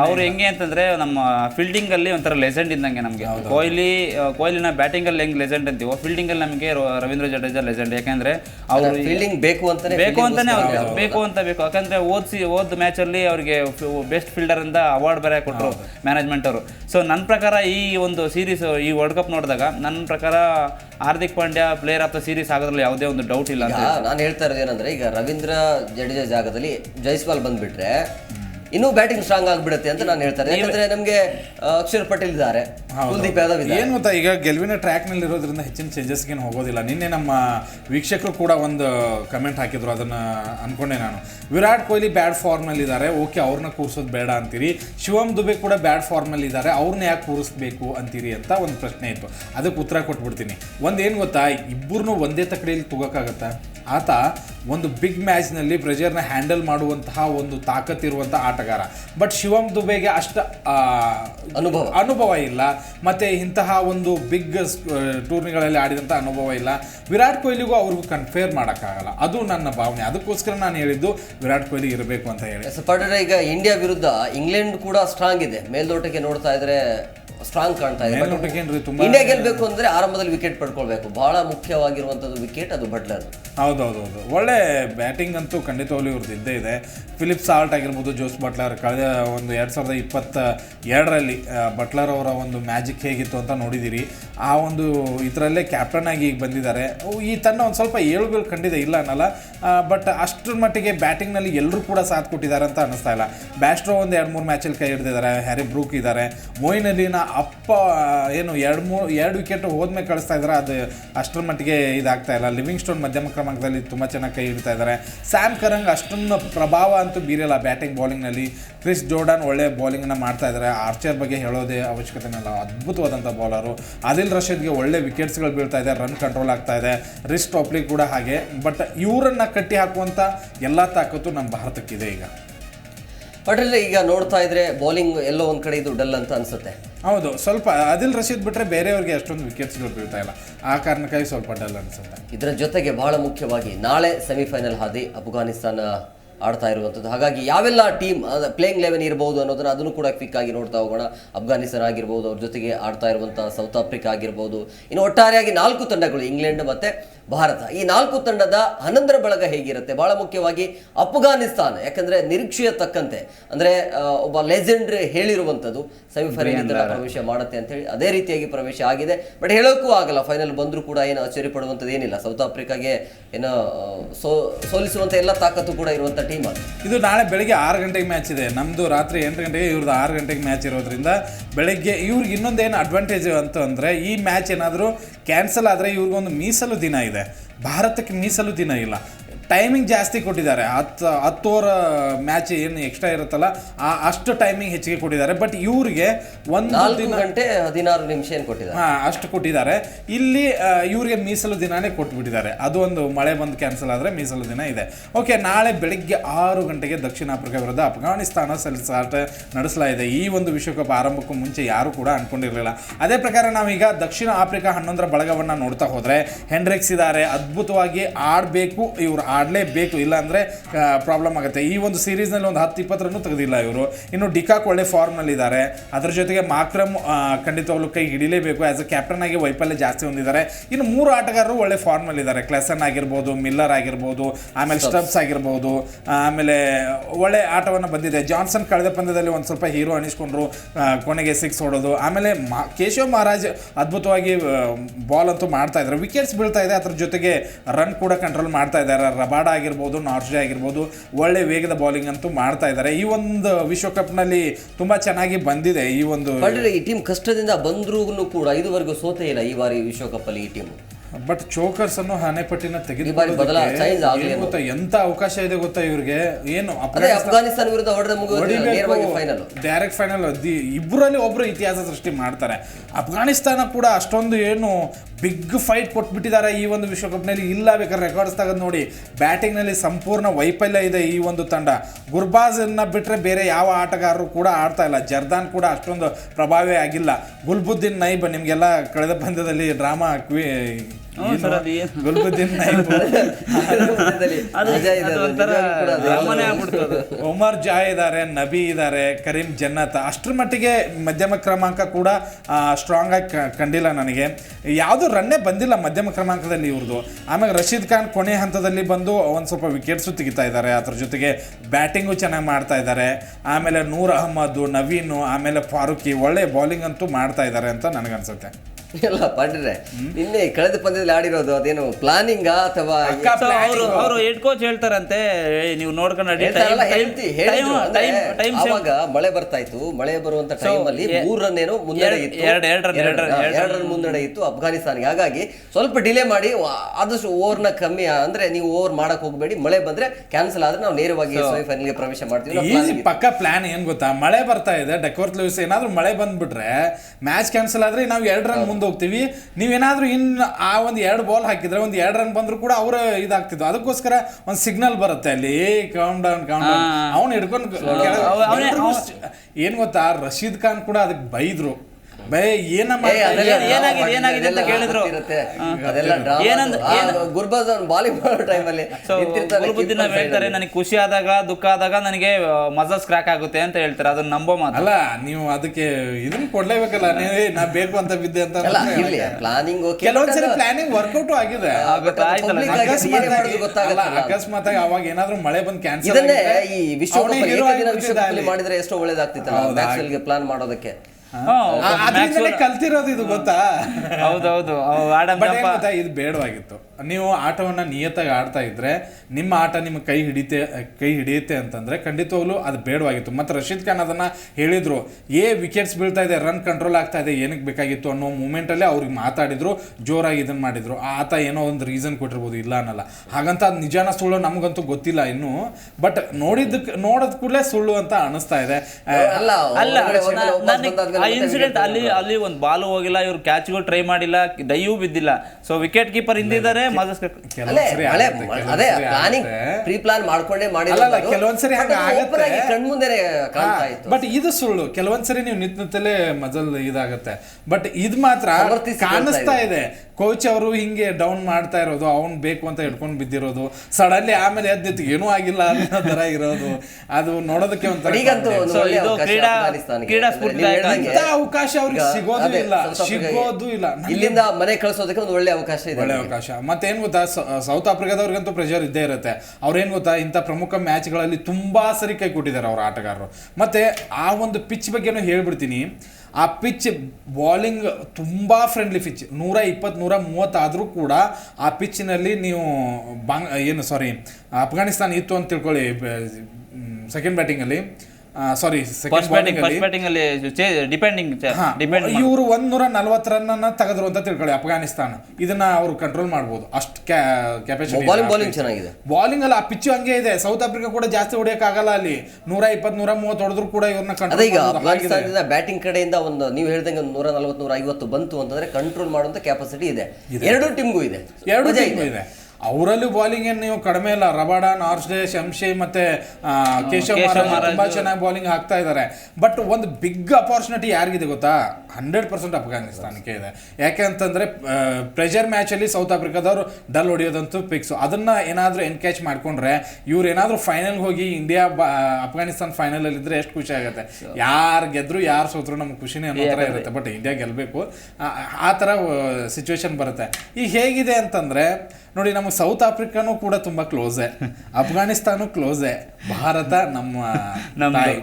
ಅವ್ರು ಹೆಂಗೆ ಅಂತಂದ್ರೆ ನಮ್ಮ ಫೀಲ್ಡಿಂಗ್ ಅಲ್ಲಿ ಒಂಥರ ಲೆಜೆಂಡ್ ಇದ್ದಂಗೆ ನಮಗೆ. ಕೊಹ್ಲಿ ಕೊಹ್ಲಿನ ಬ್ಯಾಟಿಂಗ್ ಅಲ್ಲಿ ಹೆಂಗ್ ಲೆಜೆಂಡ್ ಅಂತೀವೋ ಫೀಲ್ಡಿಂಗ್ ಅಲ್ಲಿ ನಮಗೆ ರವೀಂದ್ರ ಜಡೇಜಾ ಲೆಜೆಂಡ್ ಯಾಕಂದ್ರೆ ಅವರು ಫೀಲ್ಡಿಂಗ್ ಬೇಕು ಅಂತಾನೆ ಬೇಕು ಅಂತಾನೆ ಅವ್ರಿಗೆ ಬೇಕು ಅಂತ ಬೇಕು. ಯಾಕಂದ್ರೆ ಓದ್ಸಿ ಓದ್ ಮ್ಯಾಚ್ ಅಲ್ಲಿ ಅವ್ರಿಗೆ ಬೆಸ್ಟ್ ಫೀಲ್ಡರ್ ಅಂತ ಅವಾರ್ಡ್ ಬೇರೆ ಕೊಟ್ಟರು ಮ್ಯಾನೇಜ್ಮೆಂಟ್ ಅವರು. ಸೊ ನನ್ನ ಪ್ರಕಾರ ಈ ಒಂದು ಸೀರೀಸ್ ಈ ವರ್ಲ್ಡ್ ಕಪ್ ನೋಡಿದಾಗ ನನ್ನ ಪ್ರಕಾರ Hardik Pandya player of the series ಆಗೋದ್ರಲ್ಲಿ ಯಾವುದೇ ಒಂದು ಡೌಟ್ ಇಲ್ಲ ನಾನು ಹೇಳ್ತಾ ಇರೋದು ಏನಂದ್ರೆ ಈಗ ರವೀಂದ್ರ ಜಡೇಜಾ ಜಾಗದಲ್ಲಿ ಜೈಸ್ವಾಲ್ ಬಂದ್ಬಿಟ್ರೆ ಇನ್ನೂ ಬ್ಯಾಟಿಂಗ್ ಸ್ಟ್ರಾಂಗ್ ಆಗಿಬಿಡುತ್ತೆ ಅಂತ ನಾನು ಹೇಳ್ತಾರೆ. ಯಾಕಂದ್ರೆ ನಮಗೆ ಅಕ್ಷರ್ ಪಟೇಲ್ ಇದ್ದಾರೆ. ಕುಲ್ದೀಪ್ ಯಾದವ್ ಇದ್ದಾರೆ. ಏನು ಗೊತ್ತಾ ಈಗ ಗೆಲುವಿನ ಟ್ರ್ಯಾಕ್ನಲ್ಲಿ ಇರೋದ್ರಿಂದ ಹೆಚ್ಚಿನ ಚೇಂಜಸ್ಗೇನು ಹೋಗೋದಿಲ್ಲ. ನಿನ್ನೆ ನಮ್ಮ ವೀಕ್ಷಕರು ಕೂಡ ಒಂದು ಕಮೆಂಟ್ ಹಾಕಿದ್ರು ಅದನ್ನ ಅನ್ಕೊಂಡೆ ನಾನು. ವಿರಾಟ್ ಕೊಹ್ಲಿ ಬ್ಯಾಡ್ ಫಾರ್ಮ್ ಅಲ್ಲಿ ಇದ್ದಾರೆ ಓಕೆ ಅವ್ರನ್ನ ಕೂರಿಸೋದು ಬೇಡ ಅಂತೀರಿ. ಶಿವಮ್ ದುಬೆ ಕೂಡ ಬ್ಯಾಡ್ ಫಾರ್ಮ್ ಅಲ್ಲಿ ಇದ್ದಾರೆ ಅವ್ರನ್ನ ಯಾಕೆ ಕೂರಿಸ್ಬೇಕು ಅಂತೀರಿ ಅಂತ ಒಂದು ಪ್ರಶ್ನೆ ಇತ್ತು. ಅದಕ್ಕೆ ಉತ್ತರ ಕೊಟ್ಬಿಡ್ತೀನಿ. ಒಂದೇನು ಏನ್ ಗೊತ್ತಾ ಇಬ್ಬರನ್ನು ಒಂದೇ ತಕಡೆಯಲ್ಲಿ ತಗೋಕ್ಕಾಗತ್ತಾ? ಆತ ಒಂದು ಬಿಗ್ ಮ್ಯಾಚ್ನಲ್ಲಿ ಪ್ರೆಷರ್ನ ಹ್ಯಾಂಡಲ್ ಮಾಡುವಂತಹ ಒಂದು ತಾಕತ್ತಿರುವಂಥ ಆಟಗಾರ. ಬಟ್ ಶಿವಮ್ ದುಬೆಗೆ ಅಷ್ಟು ಅನುಭವ. ಅನುಭವ ಇಲ್ಲ. ಮತ್ತೆ ಇಂತಹ ಒಂದು ಬಿಗ್ ಟೂರ್ನಿಗಳಲ್ಲಿ ಆಡಿದಂಥ ಅನುಭವ ಇಲ್ಲ. ವಿರಾಟ್ ಕೊಹ್ಲಿಗೂ ಅವ್ರಿಗೂ ಕನ್ಫೇರ್ ಮಾಡೋಕ್ಕಾಗಲ್ಲ. ಅದು ನನ್ನ ಭಾವನೆ. ಅದಕ್ಕೋಸ್ಕರ ನಾನು ಹೇಳಿದ್ದು ವಿರಾಟ್ ಕೊಹ್ಲಿ ಇರಬೇಕು ಅಂತ ಹೇಳಿ. ಸೊ ಈಗ ಇಂಡಿಯಾ ವಿರುದ್ಧ ಇಂಗ್ಲೆಂಡ್ ಕೂಡ ಸ್ಟ್ರಾಂಗ್ ಇದೆ. ಮೇಲ್ನೋಟಕ್ಕೆ ನೋಡ್ತಾ ಇದ್ರೆ ಸ್ಟ್ರಾಂಗ್ ಕಾಣ್ತಾ ಇದೆ. ಇಂಡಿಯಾ ಗೆಲ್ಬೇಕು ಅಂದ್ರೆ ಆರಂಭದಲ್ಲಿ ವಿಕೆಟ್ ಪಡ್ಕೊಳ್ಬೇಕು. ಬಹಳ ಮುಖ್ಯವಾಗಿರುವಂತದ್ದು ವಿಕೆಟ್ ಅದು ಬಟ್ಲರ್ ಹೌದೌದೌದು. ಒಳ್ಳೆ ಬ್ಯಾಟಿಂಗ್ ಅಂತೂ ಖಂಡಿತವಾಗ್ಲೂ ಇವ್ರದ್ದು ಇದ್ದೇ ಇದೆ. ಫಿಲಿಪ್ ಸಾಲ್ಟ್ ಆಗಿರ್ಬೋದು ಜೋಸ್ ಬಟ್ಲರ್ ಕಳೆದ ಒಂದು ಎರಡು ಸಾವಿರದ ಇಪ್ಪತ್ತ ಎರಡರಲ್ಲಿ ಬಟ್ಲರ್ ಅವರ ಒಂದು ಮ್ಯಾಜಿಕ್ ಹೇಗಿತ್ತು ಅಂತ ನೋಡಿದ್ದೀರಿ ಆ ಒಂದು ಇದರಲ್ಲೇ ಕ್ಯಾಪ್ಟನ್ ಆಗಿ ಈಗ ಬಂದಿದ್ದಾರೆ. ಈ ತಂಡ ಒಂದು ಸ್ವಲ್ಪ ಏಳುಗಳು ಖಂಡಿತ ಇಲ್ಲ ಅನ್ನಲ್ಲ. ಬಟ್ ಅಷ್ಟರ ಮಟ್ಟಿಗೆ ಬ್ಯಾಟಿಂಗ್ನಲ್ಲಿ ಎಲ್ಲರೂ ಕೂಡ ಸಾಥ್ ಕೊಟ್ಟಿದ್ದಾರೆ ಅಂತ ಅನ್ನಿಸ್ತಾ ಇಲ್ಲ. ಬ್ಯಾಸ್ಟ್ರೋ ಒಂದು ಎರಡು ಮೂರು ಮ್ಯಾಚಲ್ಲಿ ಕೈ ಹಿಡಿದಿದ್ದಾರೆ. ಹ್ಯಾರಿ ಬ್ರೂಕ್ ಇದ್ದಾರೆ. ಮೊಯಿನ್ ಅಲಿನ ಅಪ್ಪ, ಏನು, ಎರಡು ಮೂರು ಎರಡು ವಿಕೆಟ್ ಹೋದ್ಮೇಲೆ ಕಳಿಸ್ತಾ ಇದ್ದಾರೆ ಅದು ಅಷ್ಟರ ಮಟ್ಟಿಗೆ ಇದಾಗ್ತಾ ಇಲ್ಲ. ಲಿವಿಂಗ್ ಸ್ಟೋನ್ ಮಧ್ಯಮ ಕ್ರಮಾಂಕದಲ್ಲಿ ತುಂಬ ಚೆನ್ನಾಗಿ ಕೈ ಹಿಡ್ತಾ ಇದ್ದಾರೆ ಸ್ಯಾಮ್ ಕರಂಗ್ ಅಷ್ಟೊಂದು ಪ್ರಭಾವ ಅಂತೂ ಬೀರಲ್ಲ ಬ್ಯಾಟಿಂಗ್ ಬೌಲಿಂಗ್ನಲ್ಲಿ ಕ್ರಿಸ್ ಜೋರ್ಡನ್ ಒಳ್ಳೆ ಬೌಲಿಂಗ್ನ ಮಾಡ್ತಾ ಇದ್ದಾರೆ ಆರ್ಚರ್ ಬಗ್ಗೆ ಹೇಳೋದೇ ಅವಶ್ಯಕತೆ ಇಲ್ಲ. ಅದ್ಭುತವಾದಂಥ ಬೌಲರು ಆದಿಲ್ ರಶೀದ್ಗೆ ಒಳ್ಳೆ ವಿಕೆಟ್ಸ್ಗಳು ಬೀಳ್ತಾ ಇದೆ. ರನ್ ಕಂಟ್ರೋಲ್ ಆಗ್ತಾ ಇದೆ. ರಿಸ್ಟ್ ಟಾಪ್ಲಿ ಕೂಡ ಹಾಗೆ. ಬಟ್ ಇವರನ್ನು ಕಟ್ಟಿ ಹಾಕುವಂಥ ಎಲ್ಲ ತಾಕತ್ತು ನಮ್ಮ ಭಾರತಕ್ಕಿದೆ ಈಗ. ಪಟೇಲ್ ಈಗ ನೋಡ್ತಾ ಇದ್ರೆ ಬೌಲಿಂಗ್ ಎಲ್ಲೋ ಒಂದ್ ಕಡೆ ಇದು ಡಲ್ ಅಂತ ಅನ್ಸುತ್ತೆ. ಹೌದು ಸ್ವಲ್ಪ ಅದಿಲ್ ರಶೀದ್ ಬಿಟ್ರೆ ಬೇರೆಯವ್ರಿಗೆ ಅಷ್ಟೊಂದು ವಿಕೆಟ್ಸ್ಗಳು ಬೀಳ್ತಾ ಇಲ್ಲ. ಆ ಕಾರಣಕ್ಕಾಗಿ ಸ್ವಲ್ಪ ಡಲ್ ಅನ್ಸುತ್ತೆ. ಇದರ ಜೊತೆಗೆ ಬಹಳ ಮುಖ್ಯವಾಗಿ ನಾಳೆ ಸೆಮಿಫೈನಲ್ ಹಾದಿ ಅಫ್ಘಾನಿಸ್ತಾನ ಆಡ್ತಾ ಇರುವಂಥದ್ದು ಹಾಗಾಗಿ ಯಾವೆಲ್ಲ ಟೀಮ್ ಪ್ಲೇಯಿಂಗ್ ಲೆವೆನ್ ಇರಬಹುದು ಅನ್ನೋದನ್ನ ಅದನ್ನು ಕೂಡ ಕ್ವಿಕ್ ಆಗಿ ನೋಡ್ತಾ ಹೋಗೋಣ. ಅಫ್ಘಾನಿಸ್ತಾನ ಆಗಿರ್ಬೋದು ಅವ್ರ ಜೊತೆಗೆ ಆಡ್ತಾ ಇರುವಂಥ ಸೌತ್ ಆಫ್ರಿಕಾ ಆಗಿರ್ಬೋದು. ಇನ್ನು ಒಟ್ಟಾರೆಯಾಗಿ ನಾಲ್ಕು ತಂಡಗಳು ಇಂಗ್ಲೆಂಡ್ ಮತ್ತೆ ಭಾರತ. ಈ ನಾಲ್ಕು ತಂಡದ ಹನ್ನೊಂದರ ಬಳಗ ಹೇಗಿರುತ್ತೆ? ಬಹಳ ಮುಖ್ಯವಾಗಿ ಅಫ್ಘಾನಿಸ್ತಾನ. ಯಾಕಂದ್ರೆ ನಿರೀಕ್ಷೆಯ ತಕ್ಕಂತೆ. ಅಂದ್ರೆ ಒಬ್ಬ ಲೆಜೆಂಡ್ ಹೇಳಿರುವಂಥದ್ದು ಸೆಮಿಫೈನಲ್ ಪ್ರವೇಶ ಮಾಡುತ್ತೆ ಅಂತ ಹೇಳಿ ಅದೇ ರೀತಿಯಾಗಿ ಪ್ರವೇಶ ಆಗಿದೆ. ಬಟ್ ಹೇಳೋಕ್ಕೂ ಆಗಲ್ಲ ಫೈನಲ್ ಬಂದರೂ ಕೂಡ ಏನು ಆಶ್ಚರ್ಯ ಪಡುವಂಥದ್ದು ಏನಿಲ್ಲ ಸೌತ್ ಆಫ್ರಿಕಾಗೆ ಏನೋ ಸೋ ಸೋಲಿಸುವಂಥ ಎಲ್ಲ ತಾಕತ್ತು ಕೂಡ ಇರುವಂಥ ಟೀಮ್ ಅದು. ಇದು ನಾಳೆ ಬೆಳಗ್ಗೆ ಆರು ಗಂಟೆಗೆ ಮ್ಯಾಚ್ ಇದೆ. ನಮ್ಮದು ರಾತ್ರಿ ಎಂಟು ಗಂಟೆಗೆ ಇವ್ರದ್ದು ಆರು ಗಂಟೆಗೆ ಮ್ಯಾಚ್ ಇರೋದ್ರಿಂದ ಬೆಳಗ್ಗೆ ಇವ್ರಿಗೆ ಇನ್ನೊಂದೇನು ಅಡ್ವಾಂಟೇಜ್ ಅಂತ ಅಂದರೆ ಈ ಮ್ಯಾಚ್ ಏನಾದರೂ ಕ್ಯಾನ್ಸಲ್ ಆದರೆ ಇವ್ರಿಗೊಂದು ಮೀಸಲು ದಿನ ಇದೆ. ಭಾರತಕ್ಕೆ ಮೀಸಲು ದಿನ ಇಲ್ಲ. ಟೈಮಿಂಗ್ ಜಾಸ್ತಿ ಕೊಟ್ಟಿದ್ದಾರೆ. ಹತ್ತು ಹತ್ತು ಓವರ್ ಮ್ಯಾಚ್ ಏನು ಎಕ್ಸ್ಟ್ರಾ ಇರುತ್ತಲ್ಲ ಆ ಅಷ್ಟು ಟೈಮಿಂಗ್ ಹೆಚ್ಚಿಗೆ ಕೊಟ್ಟಿದ್ದಾರೆ. ಬಟ್ ಇವ್ರಿಗೆ ಒಂದು ದಿನ ಗಂಟೆ ಹದಿನಾರು ನಿಮಿಷ ಏನು ಕೊಟ್ಟಿದ್ದಾರೆ? ಹಾಂ ಅಷ್ಟು ಕೊಟ್ಟಿದ್ದಾರೆ. ಇಲ್ಲಿ ಇವರಿಗೆ ಮೀಸಲು ದಿನಾನೇ ಕೊಟ್ಬಿಟ್ಟಿದ್ದಾರೆ. ಅದು ಒಂದು ಮಳೆ ಬಂದು ಕ್ಯಾನ್ಸಲ್ ಆದರೆ ಮೀಸಲು ದಿನ ಇದೆ. ಓಕೆ ನಾಳೆ ಬೆಳಿಗ್ಗೆ ಆರು ಗಂಟೆಗೆ ದಕ್ಷಿಣ ಆಫ್ರಿಕಾ ವಿರುದ್ಧ ಅಫ್ಘಾನಿಸ್ತಾನ ಸೆಲ್ಸಾಟ ನಡೆಸಲಾಗಿದೆ. ಈ ಒಂದು ವಿಶ್ವಕಪ್ ಆರಂಭಕ್ಕೂ ಮುಂಚೆ ಯಾರು ಕೂಡ ಅನ್ಕೊಂಡಿರಲಿಲ್ಲ. ಅದೇ ಪ್ರಕಾರ ನಾವೀಗ ದಕ್ಷಿಣ ಆಫ್ರಿಕಾ ಹನ್ನೊಂದರ ಬಳಗವನ್ನು ನೋಡ್ತಾ ಹೋದರೆ ಹೆಂಡ್ರಿಕ್ಸ್ ಇದ್ದಾರೆ. ಅದ್ಭುತವಾಗಿ ಆಡಬೇಕು ಇವ್ರು ಆಡಲೇಬೇಕು ಇಲ್ಲ ಅಂದರೆ ಪ್ರಾಬ್ಲಮ್ ಆಗುತ್ತೆ. ಈ ಒಂದು ಸೀರೀಸ್ನಲ್ಲಿ ಒಂದು ಹತ್ತು ಇಪ್ಪತ್ತರನ್ನು ತೆಗೆದಿಲ್ಲ ಇವರು. ಇನ್ನು ಡಿಕಾಕ್ ಒಳ್ಳೆ ಫಾರ್ಮ್ನಲ್ಲಿದ್ದಾರೆ ಇದ್ದಾರೆ ಅದ್ರ ಜೊತೆಗೆ ಮಾಕ್ರಮ್ ಖಂಡಿತ ಖಂಡಿತವಾಗ್ಲೂ ಕೈ ಹಿಡಿಲೇಬೇಕು. ಆ್ಯಸ್ ಅ ಕ್ಯಾಪ್ಟನ್ ಆಗಿ ವೈಫಲ್ಯ ಜಾಸ್ತಿ ಹೊಂದಿದ್ದಾರೆ. ಇನ್ನು ಮೂರು ಆಟಗಾರರು ಒಳ್ಳೆ ಫಾರ್ಮ್ನಲ್ಲಿದ್ದಾರೆ ಕ್ಲೆಸನ್ ಆಗಿರ್ಬೋದು ಮಿಲ್ಲರ್ ಆಗಿರ್ಬೋದು ಆಮೇಲೆ ಸ್ಟಬ್ಸ್ ಆಗಿರ್ಬೋದು ಆಮೇಲೆ ಒಳ್ಳೆ ಆಟವನ್ನು ಬಂದಿದೆ. ಜಾನ್ಸನ್ ಕಳೆದ ಪಂದ್ಯದಲ್ಲಿ ಒಂದು ಸ್ವಲ್ಪ ಹೀರೋ ಅನಿಸ್ಕೊಂಡ್ರು. ಕೊನೆಗೆ ಸಿಕ್ಸ್ ಹೊಡೋದು. ಆಮೇಲೆ ಮಾ ಕೇಶವ್ ಮಹಾರಾಜ್ ಅದ್ಭುತವಾಗಿ ಬಾಲ್ ಅಂತೂ ಮಾಡ್ತಾ ಇದ್ದಾರೆ. ವಿಕೆಟ್ಸ್ ಬೀಳ್ತಾ ಇದೆ. ಅದ್ರ ಜೊತೆಗೆ ರನ್ ಕೂಡ ಕಂಟ್ರೋಲ್ ಮಾಡ್ತಾ ಇದ್ದಾರೆ. ರಬಾಡ ಆಗಿರ್ಬೋದು ನಾರ್ಜೆ ಆಗಿರ್ಬೋದು ಒಳ್ಳೆ ವೇಗದ ಬೌಲಿಂಗ್ ಅಂತೂ ಮಾಡ್ತಾ ಇದ್ದಾರೆ. ಈ ಒಂದು ವಿಶ್ವಕಪ್ನಲ್ಲಿ ತುಂಬಾ ಚೆನ್ನಾಗಿ ಬಂದಿದೆ ಈ ಒಂದು ಈ ಟೀಮ್ ಕಷ್ಟದಿಂದ ಬಂದ್ರೂ ಕೂಡ ಇದುವರೆಗೂ ಸೋತೇ ಇಲ್ಲ ಈ ಬಾರಿ ವಿಶ್ವಕಪ್ ಅಲ್ಲಿ ಈ ಟೀಮ್ ಬಟ್ ಚೋಕರ್ಸ್ ಅನ್ನು ಹಣೆಪಟ್ಟಿನ ಗೊತ್ತಾ ಎಂತ ಅವಕಾಶ ಇದೆ ಗೊತ್ತಾ ಇವ್ರಿಗೆ? ಏನು ಅಫ್ಘಾನಿಸ್ತಾನ ವಿರುದ್ಧ ಫೈನಲ್ ಡೈರೆಕ್ಟ್ ಫೈನಲ್ ಇಬ್ಬರಲ್ಲಿ ಒಬ್ರು ಇತಿಹಾಸ ಸೃಷ್ಟಿ ಮಾಡ್ತಾರೆ. ಅಫ್ಘಾನಿಸ್ತಾನ ಕೂಡ ಅಷ್ಟೊಂದು ಏನು ಬಿಗ್ ಫೈಟ್ ಕೊಟ್ಬಿಟ್ಟಿದ್ದಾರೆ ಈ ಒಂದು ವಿಶ್ವಕಪ್ನಲ್ಲಿ. ಇಲ್ಲ ಬೇಕಾದ್ರೆ ರೆಕಾರ್ಡ್ಸ್ ತೆಗೆದು ನೋಡಿ. ಬ್ಯಾಟಿಂಗ್ನಲ್ಲಿ ಸಂಪೂರ್ಣ ವೈಫಲ್ಯ ಇದೆ ಈ ಒಂದು ತಂಡ. ಗುರ್ಬಾಜನ್ನ ಬಿಟ್ಟರೆ ಬೇರೆ ಯಾವ ಆಟಗಾರರು ಕೂಡ ಆಡ್ತಾ ಇಲ್ಲ. ಜರ್ದಾನ್ ಕೂಡ ಅಷ್ಟೊಂದು ಪ್ರಭಾವಿ ಆಗಿಲ್ಲ. ಗುಲ್ಬುದ್ದೀನ್ ನೈಬ್, ನಿಮಗೆಲ್ಲ ಕಳೆದ ಪಂದ್ಯದಲ್ಲಿ ಡ್ರಾಮಾ ಒಮರ್ ಜಾ ಇದ್ದಾರೆ ನಬಿ ಇದ್ದಾರೆ ಕರೀಂ ಜನ್ನತ್. ಅಷ್ಟರ ಮಟ್ಟಿಗೆ ಮಧ್ಯಮ ಕ್ರಮಾಂಕ ಕೂಡ ಸ್ಟ್ರಾಂಗ್ ಆಗಿ ಕಂಡಿಲ್ಲ ನನಗೆ. ಯಾವುದು ರನ್ನೇ ಬಂದಿಲ್ಲ ಮಧ್ಯಮ ಕ್ರಮಾಂಕದಲ್ಲಿ ಇವ್ರದ್ದು ಆಮೇಲೆ ರಶೀದ್ ಖಾನ್ ಕೊನೆ ಹಂತದಲ್ಲಿ ಬಂದು ಒಂದು ಸ್ವಲ್ಪ ವಿಕೆಟ್ಸು ತೆಗಿತಾ ಇದ್ದಾರೆ ಅದ್ರ ಜೊತೆಗೆ ಬ್ಯಾಟಿಂಗು ಚೆನ್ನಾಗಿ ಮಾಡ್ತಾ ಇದ್ದಾರೆ ಆಮೇಲೆ ನೂರ್ ಅಹಮದ್ ನವೀನು ಆಮೇಲೆ ಫಾರೂಕಿ ಒಳ್ಳೆ ಬೌಲಿಂಗ್ ಅಂತೂ ಮಾಡ್ತಾ ಇದ್ದಾರೆ ಅಂತ ನನಗನ್ಸುತ್ತೆ. ಇಲ್ಲ ಪಾಂಡ್ರೆ ನಿನ್ನೆ ಕಳೆದ ಪಂದ್ಯದಲ್ಲಿ ಆಡಿರೋದು ಅದೇನು ಪ್ಲಾನಿಂಗ್ ಅಥವಾ. ಅವರು ಅವರು ಹೆಡ್ ಕೋಚ್ ಹೇಳ್ತಾರಂತೆ. "ಏ, ನೀವು ನೋಡ್ಕೊಂಡು ನಡಿ ಹೇಳ್ತಾರಲ್ಲ, ಹೇಳ್ತಿ- ಹೇಳಿದ್ರು. ಅಂದ್ರೆ ಟೈಮ್ ಟೈಮ್ ಆವಾಗ ಮಳೆ ಬರ್ತಾ ಇತ್ತು ಮಳೆ ಬರುವಂತ ಟೈಮ್ ಅಲ್ಲಿ ಎ- ಮೂರ್ ರನ್ ಏನೋ ಮುನ್ನಡೆ ಎರಡ್- ಇತ್ತು. ಎರಡ್- ಎರಡ್ run, ಎರಡ್ ಎರಡ್ ರನ್ ಮುನ್ನಡೆ ಇತ್ತು ಅಫ್ಘಾನಿಸ್ತಾನ್ಗೆ ಹಾಗಾಗಿ ಸ್ವಲ್ಪ ಡಿಲೇ ಮಾಡಿ ವ- ಆದಷ್ಟು ಓವರ್ನ ಕಮ್ಮಿ ಅಂದ್ರೆ ನೀವು ಓವರ್ ಮಾಡಕ್ ಹೋಗ್ಬೇಡಿ. ಮಳೆ ಬಂದ್ರೆ ಕ್ಯಾನ್ಸಲ್ ಆದ್ರೆ ನಾವು ನೇರವಾಗಿ ಸೆಮಿಫೈನಲ್ಗೆ ಪ್ರವೇಶ ಮಾಡ್ತೀವಿ. ನಾವು ಈಸಿ ಇತ್ತು. ಪಕ್ಕ ಪ್ಲಾನ್ ಏನ್ ಗೊತ್ತಾ? ಮಳೆ ಬರ್ತಾ ಇದೆ. ಡೆಕೋರ್ತ್ ಲೂಯಿಸ್ ಏನಾದ್ರೂ ಮಳೆ ಬಂದ್ಬಿಟ್ರೆ ಮ್ಯಾಚ್ ಕ್ಯಾನ್ಸಲ್ ಆದ್ರೆ ನಾವು ಎರಡು ರನ್ ಮುಂದೆ ಹೋಗ್ತೀವಿ ಇನ್ನು ಇನ್ ಆ ಒಂದು ಎರಡು ಬಾಲ್ ಹಾಕಿದ್ರೆ ಒಂದು ಎರಡು ರನ್ ಬಂದರೂ ಕೂಡ ಅವರು ಇದಾಗ್ತಿದ್ರು ಅದಕ್ಕೋಸ್ಕರ ಒಂದು ಸಿಗ್ನಲ್ ಬರುತ್ತೆ ಅಲ್ಲಿ. ಕೌಂಟ್ ಡೌನ್ ಕೌಂಟ್ ಡೌನ್ ಅವ್ನು ಹಿಡ್ಕೊಂಡು ಏನ್ ಗೊತ್ತಾ ರಶೀದ್ ಖಾನ್ ಕೂಡ ಅದಕ್ಕೆ ಬೈದ್ರು. ಬೈ ಏನಾಗಿದೆ, ಏನಾಗಿದೆ ಅಂತ ಕೇಳಿದ್ರು. ಗೊತ್ತಿರುತ್ತೆ. ಅದೆಲ್ಲ drama ಏನಂದ್- ಅದು. ಆ, ಗುರ್ಬಾಜ್ ಅವ್ನು ಬಾಲಿಂಗ್ ಟೈಮಲ್ಲಿ ಗುರುಬುದ್ದಿನ ಹೇಳ್ತಾರೆ ನನಗೆ ಖುಷಿ ಆದಾಗ ದುಃಖ ಆದಾಗ ನನಗೆ ಮಜಾ ಸ್ಕ್ರಾಕ್ ಆಗುತ್ತೆ ಅಂತ ಹೇಳ್ತಾರೆ. ಅದನ್ನ ನಂಬೋ ಮಾತ್ರ ಅಲ್ಲ ನೀವು ಅದಕ್ಕೆ ಇದನ್ನ ಕೊಡ್ಲೇಬೇಕಲ್ಲ ನೀವೇ ನಾ ಬೇಕು ಅಂತ ಬಿದ್ದೆ ಅಂತ ಇರ್ಲಿ ಪ್ಲಾನಿಂಗ್ ಕೆಲವೊಂದ್ಸರಿ ಪ್ಲಾನಿಂಗ್ ವರ್ಕೌಟ್ ಆಗಿದೆ. ಅಕಸ್ಮಾತ್ ಗೊತ್ತಾಗಲ್ಲ ಅಲ್ಲ, ಅಕಸ್ಮಾತಾಗಿ ಅವಾಗ ಏನಾದ್ರೂ ಮಳೆ ಬಂದು ಕ್ಯಾನ್ಸಲ್ ಈ ವಿಶ್ವ ಮಾಡಿದ್ರೆ ಎಷ್ಟೋ ಒಳ್ಳೇದಾಗ್ತಿತ್ತು ಪ್ಲಾನ್ ಮಾಡೋದಕ್ಕೆ. ಅದರಿಂದಲೇ ಕಲ್ತಿರೋದು ಇದು ಗೊತ್ತಾ? ಹೌದೌದು ಅವ್ ಆಡಮ್ ಜಂಪ ಇದು ಬೇಡವಾಗಿತ್ತು. ನೀವು ಆಟವನ್ನ ನಿಯತ್ತಾಗಿ ಆಡ್ತಾ ಇದ್ರೆ ನಿಮ್ಮ ಆಟ ನಿಮ್ಮ ಕೈ ಹಿಡಿತೆ ಕೈ ಹಿಡಿಯುತ್ತೆ ಅಂತಂದ್ರೆ ಖಂಡಿತವಾಗ್ಲೂ ಅದು ಬೇಡವಾಗಿತ್ತು. ಮತ್ತು ರಶೀದ್ ಖಾನ್ ಅದನ್ನ ಹೇಳಿದ್ರು ಏ ವಿಕೆಟ್ಸ್ ಬೀಳ್ತಾ ಇದೆ ರನ್ ಕಂಟ್ರೋಲ್ ಆಗ್ತಾ ಇದೆ ಏನಕ್ಕೆ ಬೇಕಾಗಿತ್ತು? ಅನ್ನೋ ಮೂಮೆಂಟಲ್ಲೇ ಅವ್ರಿಗೆ ಮಾತಾಡಿದ್ರು ಜೋರಾಗಿ ಇದನ್ನ ಮಾಡಿದ್ರು. ಆತ ಏನೋ ಒಂದು ರೀಸನ್ ಕೊಟ್ಟಿರ್ಬೋದು ಇಲ್ಲ ಅನ್ನಲ್ಲ. ಹಾಗಂತ ಅದು ನಿಜಾನ ಸುಳ್ಳು ನಮಗಂತೂ ಗೊತ್ತಿಲ್ಲ ಇನ್ನು. ಬಟ್ ನೋಡಿದ್ದಕ್ಕೆ ನೋಡೋದ್ ಕೂಡಲೇ ಸುಳ್ಳು ಅಂತ ಅನಿಸ್ತಾ ಇದೆ. ಅಲ್ಲ ಅಲ್ಲ ಆ ಇನ್ಸಿಡೆಂಟ್ ಅಲ್ಲಿ ಅಲ್ಲಿ ಒಂದು ಬಾಲು ಹೋಗಿಲ್ಲ ಇವ್ರು ಕ್ಯಾಚ್ಗೂ ಟ್ರೈ ಮಾಡಿಲ್ಲ ಡೈಯೂ ಬಿದ್ದಿಲ್ಲ. ಸೊ ವಿಕೆಟ್ ಕೀಪರ್ ಹಿಂದಿದ್ದಾರೆ ಅಲ್ಲೇ ಮಳೆ ಅದೇ ಪ್ಲಾನಿಂಗ್. ಪ್ರೀ ಪ್ಲಾನ್ ಮಾಡ್ಕೊಂಡೇ ಕೆಲವೊಂದ್ಸರಿ ಕಾಣ್ತಾ ಇತ್ತು. ಬಟ್ ಇದು ಸುಳ್ಳು. ಕೆಲವೊಂದ್ಸರಿ ನೀವು ನಿಂತ ನಿಂತಲ್ಲೇ ಮಜಲ್ ಇದಾಗತ್ತೆ. ಬಟ್ ಇದು ಮಾತ್ರ ಕಾಣಿಸ್ತಾ ಇದೆ. ಕೋಚ್ ಅವರು ಹಿಂಗೆ ಡೌನ್ ಮಾಡ್ತಾ ಇರೋದು ಅವ್ನ್ ಬೇಕು ಅಂತ ಹಿಡ್ಕೊಂಡು ಬಿದ್ದಿರೋದು ಸಡನ್ಲಿ ಆಮೇಲೆ ಎದ್ದಿತ್ತು ಏನೂ ಆಗಿಲ್ಲ ಅನ್ನೋ ತರ ಇರೋದು. ಅದು ನೋಡೋದಕ್ಕೆ ಒಂಥರ ಅವಕಾಶ ಅವ್ರಿಗೆ ಸಿಗೋದು ಇಲ್ಲ. ಸಿಗೋದು ಇಲ್ಲ. ಇಲ್ಲಿಂದ ಮನೆ ಕಳಿಸೋದಕ್ಕೆ ಒಂದು ಒಳ್ಳೆ ಅವಕಾಶ ಇದೆ ಒಳ್ಳೆ ಅವಕಾಶ. ಮತ್ತೇನ್ ಗೊತ್ತಾ ಸೌತ್ ಆಫ್ರಿಕಾದವ್ರಿಗಂತೂ ಪ್ರೆಷರ್ ಇದ್ದೇ ಇರುತ್ತೆ. ಅವ್ರೇನು ಗೊತ್ತಾ, ಇಂಥ ಪ್ರಮುಖ ಮ್ಯಾಚ್ಗಳಲ್ಲಿ ತುಂಬಾ ಸರಿ ಕೈ ಕೊಟ್ಟಿದ್ದಾರೆ ಅವ್ರ ಆಟಗಾರರು. ಮತ್ತೆ ಆ ಒಂದು ಪಿಚ್ ಬಗ್ಗೆನೂ ಹೇಳ್ಬಿಡ್ತೀನಿ. ಆ ಪಿಚ್ ಬಾಲಿಂಗ್ ತುಂಬಾ ಫ್ರೆಂಡ್ಲಿ ಪಿಚ್ ನೂರ ಇಪ್ಪತ್ತು, ನೂರ ಮೂವತ್ತಾದರೂ ಕೂಡ ಆ ಪಿಚ್ನಲ್ಲಿ ನೀವು ಬಾಂಗ್, ಏನು ಸಾರಿ ಅಫ್ಘಾನಿಸ್ತಾನ್ ಇತ್ತು ಅಂತ ತಿಳ್ಕೊಳ್ಳಿ second ಬ್ಯಾಟಿಂಗಲ್ಲಿ sorry second first batting first batting ಅಲ್ಲಿ ಡಿಪೆಂಡಿಂಗ್ ಡಿಪೆಂಡ್ ಇವರು ಒಂದ್ ನೂರ ನಲ್ವತ್ತು ರನ್ ತೆಗೆದ್ರು ಅಂತ ತಿಳ್ಕೊಳ್ಳಿ ಅಫ್ಘಾನಿಸ್ತಾನ ಇದನ್ನ ಅವರು ಕಂಟ್ರೋಲ್ ಮಾಡ್ಬೋದು. ಅಷ್ಟು ಕೆಪಾಸಿಟಿ ಬೌಲಿಂಗ್ ಬೌಲಿಂಗ್ ಚೆನ್ನಾಗಿದೆ. ಬಾಲಿಂಗ್ ಅಲ್ಲ ಆ ಪಿಚ್ಚು ಹಂಗೆ ಇದೆ. ಸೌತ್ ಆಫ್ರಿಕಾ ಕೂಡ ಜಾಸ್ತಿ ಹೊಡಿಯಕ್ ಆಗಲ್ಲ ಅಲ್ಲಿ. ನೂರ ಇಪ್ಪತ್ ನೂರ ಮೂವತ್ತು ಹೊಡೆದ್ರು ಕೂಡ ಇವ್ರನ್ನ ಅದೇ ಈಗ ಕಂಟ್ರೋಲ್ ಅಫ್ಘಾನಿಸ್ತಾನದಿಂದ ಬ್ಯಾಟಿಂಗ್ ಕಡೆಯಿಂದ ಒಂದು ನೀವು ಹೇಳ್ದಂಗೆ ಒಂದು ನೂರ ನಲವತ್ತು ನೂರ ಐವತ್ತು ಬಂತು ಅಂತಂದ್ರೆ ಕಂಟ್ರೋಲ್ ಮಾಡುವಂತ ಕೆಪಾಸಿಟಿ ಇದೆ. ಎರಡು ಟೀಮ್ಗೂ ಇದೆ. ಎರಡು ಇದೆ. ಅವರಲ್ಲಿ ಬೌಲಿಂಗ್ ಏನು ನೀವು ಕಡಿಮೆ ಇಲ್ಲ. ರಬಾಡ ನಾರ್ಸ್ಡೇ ಶಂಶಿ ಮತ್ತೆ ಕೇಶವ್ ಮಹಾರಾಜ್. ತುಂಬಾ ಚೆನ್ನಾಗಿ ಬೌಲಿಂಗ್ ಹಾಕ್ತಾ ಇದ್ದಾರೆ ಬಟ್ ಒಂದು ಬಿಗ್ ಅಪಾರ್ಚುನಿಟಿ ಯಾರಿಗಿದೆ ಗೊತ್ತಾ? ಹಂಡ್ರೆಡ್ ಪರ್ಸೆಂಟ್ ಅಫ್ಘಾನಿಸ್ತಾನಕ್ಕೆ ಇದೆ. ಯಾಕೆ ಅಂತಂದ್ರೆ ಪ್ರೆಷರ್ ಮ್ಯಾಚ್ ಅಲ್ಲಿ ಸೌತ್ ಆಫ್ರಿಕಾದವರು ಡಲ್ ಹೊಡಿಯೋದಂತೂ ಫಿಕ್ಸ್ ಅದನ್ನ ಏನಾದ್ರೂ ಎನ್ಕ್ಯಾಚ್ ಮಾಡ್ಕೊಂಡ್ರೆ ಇವ್ರು ಏನಾದ್ರೂ ಫೈನಲ್ ಹೋಗಿ ಇಂಡಿಯಾ ಅಫ್ಘಾನಿಸ್ತಾನ್ ಫೈನಲ್ ಅಲ್ಲಿ ಇದ್ರೆ ಎಷ್ಟು ಖುಷಿ ಆಗುತ್ತೆ. ಯಾರು ಗೆದ್ರು ಯಾರು ಸೋತ್ರು ನಮ್ಗೆ ಖುಷಿನೇ ಅನ್ನೋ ಥರ ಇರುತ್ತೆ. ಬಟ್ ಇಂಡಿಯಾ ಗೆಲ್ಬೇಕು. ಆ- ಥರ ಸಿಚುವೇಶನ್ ಬರುತ್ತೆ. ಈಗ ಹೇಗಿದೆ ಅಂತಂದ್ರೆ ನೋಡಿ ನಮಗೆ ಸೌತ್ ಆಫ್ರಿಕಾನು ಕೂಡ ತುಂಬಾ ಕ್ಲೋಸೆ ಅಫ್ಘಾನಿಸ್ತಾನು ಕ್ಲೋಸೆ ಭಾರತ ನಮ್ಮ. ತಾಯಿ.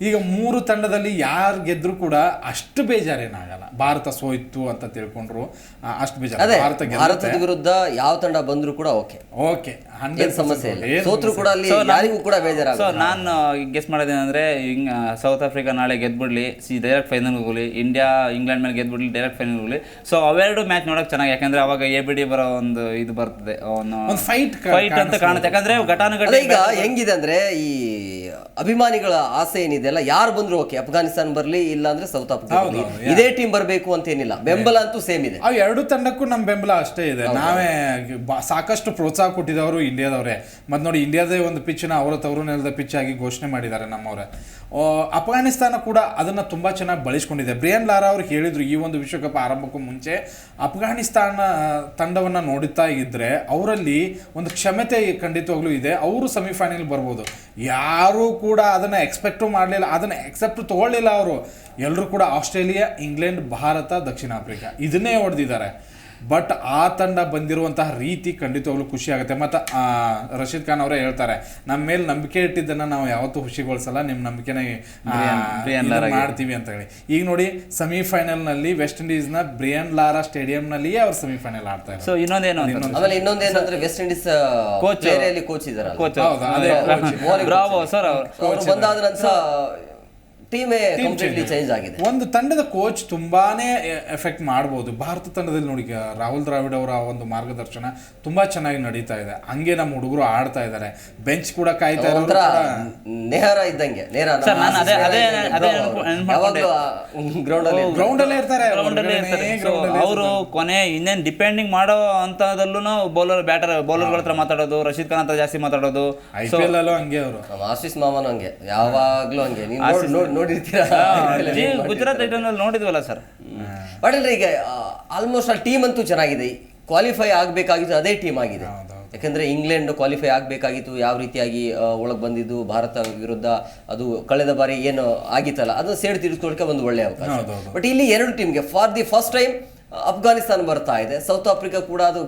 ಈಗ ಮೂರು ತಂಡದಲ್ಲಿ ಯಾರು ಗೆದ್ರು ಕೂಡ ಅಷ್ಟು ಬೇಜಾರೇನಾಗಲ್ಲ. ಭಾರತ ಸೋಯ್ತು ಅಂತ ತಿಳ್ಕೊಂಡ್ರು ಅಷ್ಟು ಬೇಜಾರು. ಭಾರತ ವಿರುದ್ಧ ಯಾವ ತಂಡ ಬಂದ್ರು ಕೂಡ ಓಕೆ. ಓಕೆ. ಏನ್ ಸಮಸ್ಯೆ ಇಲ್ಲ? ಸೋತ್ರು ಕೂಡ ಅಲ್ಲಿ ಯಾರಿಗೂ ಕೂಡ ಸೊ ಬೇಜಾರಾಗ ನಾನು ಗೆಸ್ ಮಾಡೋದೇನಂದ್ರೆ ಹಿಂಗ್ ಸೌತ್ ಆಫ್ರಿಕಾ ನಾಳೆ ಗೆದ್ಬಿಡ್ಲಿ ಸಿ ಡೈರೆಕ್ಟ್ ಫೈನಲ್ ಹೋಗ್ಲಿ ಇಂಡಿಯಾ ಇಂಗ್ಲೆಂಡ್ ಮೇಲೆ ಗೆದ್ಬಿಡ್ಲಿ ಡೈರೆಕ್ಟ್ ಫೈನಲ್ ಹೋಗ್ಲಿ. ಸೊ ಅವೆರಡು ಮ್ಯಾಚ್ ನೋಡಕ್ ಚೆನ್ನಾಗಿ ಯಾಕಂದ್ರೆ ಅವಾಗ ಎ ಬಿ ಡಿ ಬರೋ ಒಂದು ಇದು ಬರ್ತದೆ ಒಂದು fight ಫೈಟ್ ಅಂತ ಕಾಣುತ್ತೆ. ಯಾಕಂದ್ರೆ ಘಟಾನುಘಟಿ ಈಗ ಹೆಂಗಿದೆ ಅಂದ್ರೆ ಈ ಅಭಿಮಾನಿಗಳ ಆಸೆ ಏನಿದೆ ಅಲ್ಲ ಯಾರು ಬಂದ್ರು ಓಕೆ ಅಫ್ಘಾನಿಸ್ತಾನ ಬರ್ಲಿ ಇಲ್ಲ ಅಂದ್ರೆ ಸೌತ್ ಆಫ್ರಿಕಾ ಇದೇ ಟೀಮ್ ಬರಬೇಕು ಅಂತ ಏನಿಲ್ಲ. ಬೆಂಬಲ ಅಂತೂ ಸೇಮ್ ಇದೆ. ಆ ಎರಡು ತಂಡಕ್ಕೂ ನಮ್ಮ ಬೆಂಬಲ ಅಷ್ಟೇ ಇದೆ. ನಾವೇ ಬ- ಸಾಕಷ್ಟು ಪ್ರೋತ್ಸಾಹ ಕೊಟ್ಟಿದ್ದವರು ಇಂಡಿಯಾದವರೇ. ಮತ್ತು ನೋಡಿ ಇಂಡಿಯಾದೇ ಒಂದು ಪಿಚ್ನ ಅವರ ತವರು ನೆಲದ ಪಿಚ್ ಆಗಿ ಘೋಷಣೆ ಮಾಡಿದ್ದಾರೆ ನಮ್ಮವರೇ. ಅಫ್ಘಾನಿಸ್ತಾನ ಕೂಡ ಅದನ್ನು ತುಂಬ ಚೆನ್ನಾಗಿ ಬಳಸ್ಕೊಂಡಿದೆ. ಬ್ರಿಯನ್ ಲಾರಾ ಅವರು ಹೇಳಿದರು, ಈ ಒಂದು ವಿಶ್ವಕಪ್ ಆರಂಭಕ್ಕೂ ಮುಂಚೆ ಅಫ್ಘಾನಿಸ್ತಾನ ತಂಡವನ್ನು ನೋಡುತ್ತಾ ಇದ್ದರೆ ಅವರಲ್ಲಿ ಒಂದು ಕ್ಷಮತೆ ಖಂಡಿತವಾಗ್ಲೂ ಇದೆ. ಅವರು ಸೆಮಿಫೈನಲ್ ಬರ್ಬೋದು. ಯಾರೂ ಕೂಡ ಅದನ್ನು ಎಕ್ಸ್ಪೆಕ್ಟು ಮಾಡಲಿಲ್ಲ, ಅದನ್ನು ಎಕ್ಸೆಪ್ಟ್ ತೊಗೊಳ್ಳಿಲ್ಲ ಅವರು. ಎಲ್ಲರೂ ಕೂಡ ಆಸ್ಟ್ರೇಲಿಯಾ, ಇಂಗ್ಲೆಂಡ್, ಭಾರತ, ದಕ್ಷಿಣ ಆಫ್ರಿಕಾ. ಇದನ್ನೇ ಹೊಡೆದಿದ್ದಾರೆ. ಬಟ್ ಆ ತಂಡ ಬಂದಿರುವಂತಹ ರೀತಿ ಖಂಡಿತವಾಗ್ಲೂ ಖುಷಿ ಆಗುತ್ತೆ. ಮತ್ತು ರಶೀದ್ ಖಾನ್ ಅವರೇ ಹೇಳ್ತಾರೆ ನಮ್ಮ ಮೇಲೆ ನಂಬಿಕೆ ಇಟ್ಟಿದ್ದನ್ನ ನಾವು ಯಾವತ್ತೂ ಖುಷಿಗೊಳಿಸಲ್ಲ ನಿಮ್ಮ ನಂಬಿಕೆನ. ಮಾಡ್ತೀವಿ ಅಂತ ಹೇಳಿ. ಈಗ ನೋಡಿ ಸೆಮಿಫೈನಲ್ನಲ್ಲಿ ವೆಸ್ಟ್ ಇಂಡೀಸ್ನ ಬ್ರಿಯನ್ ಲಾರಾ ಸ್ಟೇಡಿಯಂನಲ್ಲಿಯೇ ಅವರು ಅವ್ರು ಸೆಮಿಫೈನಲ್ ಆಡ್ತಾರೆ ಸೊ ಇನ್ನೊಂದೇನು ಅಂತ ಆಮೇಲೆ ಇನ್ನೊಂದೇನಂದ್ರೆ ವೆಸ್ಟ್ ಇಂಡೀಸ್ ಕೋಚ್ ಕೋಚ್ ಇದ್ದಾರೆ ಕೋಚ್ ಹೌದು, ಅದೇ ಬ್ರಾವೋ ಸರ್ ಅವರು. ಬಂದಾದ ನಂತರ ಟೀಮೇ ಕಂಪ್ಲೀಟ್ಲಿ ಚೇಂಜ್ ಆಗಿದೆ. ಒಂದು ತಂಡದ ಕೋಚ್ ತುಂಬಾನೇ ಎಫೆಕ್ಟ್ ಮಾಡಬಹುದು ಭಾರತ ತಂಡದಲ್ಲಿ ನೋಡಿ ರಾಹುಲ್ ದ್ರಾವಿಡ್ ಅವರ ಒಂದು ಮಾರ್ಗದರ್ಶನ ತುಂಬಾ ಚೆನ್ನಾಗಿ ನಡೀತಾ ಇದೆ. ಹಂಗೆ ನಮ್ಮ ಹುಡುಗರು ಆಡ್ತಾ ಇದ್ದಾರೆ. ಬೆಂಚ್ ಕೂಡ ಕಾಯ್ತಾ ನೇಹರ ಇದ್ದಂಗೆ ನೇರ ಸರ್, ನಾನು ಅದೇ- ಅದೇ- ಅದೇ ಅನ್ಕೊ- ಗ್ರೌಂಡ್ ಅಲ್ಲಿ ಗ್ರೌಂಡ್ ಅಲ್ಲೇ ಇರ್ತಾರೆ. ಗ್ರೌಂಡ್ ಅಲ್ಲಿ ಇರ್ತಾರೆ. ಅವರು ಕೊನೆ ಇನ್ನೇನು ಡಿಪೆಂಡಿಂಗ್ ಮಾಡೋ ಅಂತದಲ್ಲೂ ಬೌಲರ್ ಬ್ಯಾಟರ್ ಬೌಲರ್ಗಳ ಹತ್ರ ಮಾತಾಡೋದು ರಶೀದ್ ಖಾನ್ ಹತ್ರ ಜಾಸ್ತಿ ಮಾತಾಡೋದು. ಐ ಪಿ ಎಲ್ ಅಲ್ಲೂ ಹಂಗೆ ಅವರು. ಆಶೀಸ್ ಮಾಮನ್ ಹಂಗೆ ಯಾವಾಗ್ಲೂ ಹಂಗೆ. ನೋಡಿರ್ತೀರಾ? ಗುಜರಾತ್ ಐಟನ್ ನೋಡಿದ್ವಲ್ಲ ಸರ್. ಬಟ್ ಈಗ ಆಲ್ಮೋಸ್ಟ್ ಆ ಟೀಮ್ ಅಂತೂ ಚೆನ್ನಾಗಿದೆ. ಕ್ವಾಲಿಫೈ ಆಗಬೇಕಾಗಿದ್ದು ಅದೇ ಟೀಮ್ ಆಗಿದೆ. ಯಾಕಂದ್ರೆ ಇಂಗ್ಲೆಂಡ್ ಕ್ವಾಲಿಫೈ ಆಗಬೇಕಾಗಿತ್ತು ಯಾವ ರೀತಿಯಾಗಿ ಒಳಗೆ ಬಂದಿದ್ದು ಭಾರತ ವಿರುದ್ಧ ಅದು ಕಳೆದ ಬಾರಿ ಏನು ಆಗಿತ್ತಲ್ಲ ಅದನ್ನ ಸೇಡ್ ತೀರಿಸ್ಕೊಳಕ್ಕೆ ಒಂದು ಒಳ್ಳೆ ಅವಕಾಶ. ಬಟ್ ಇಲ್ಲಿ ಎರಡು ಟೀಮ್ಗೆ for the first time Afghanistan ಬರ್ತಾ ಇದೆ ಸೌತ್ ಆಫ್ರಿಕಾ ಕೂಡ ಅದು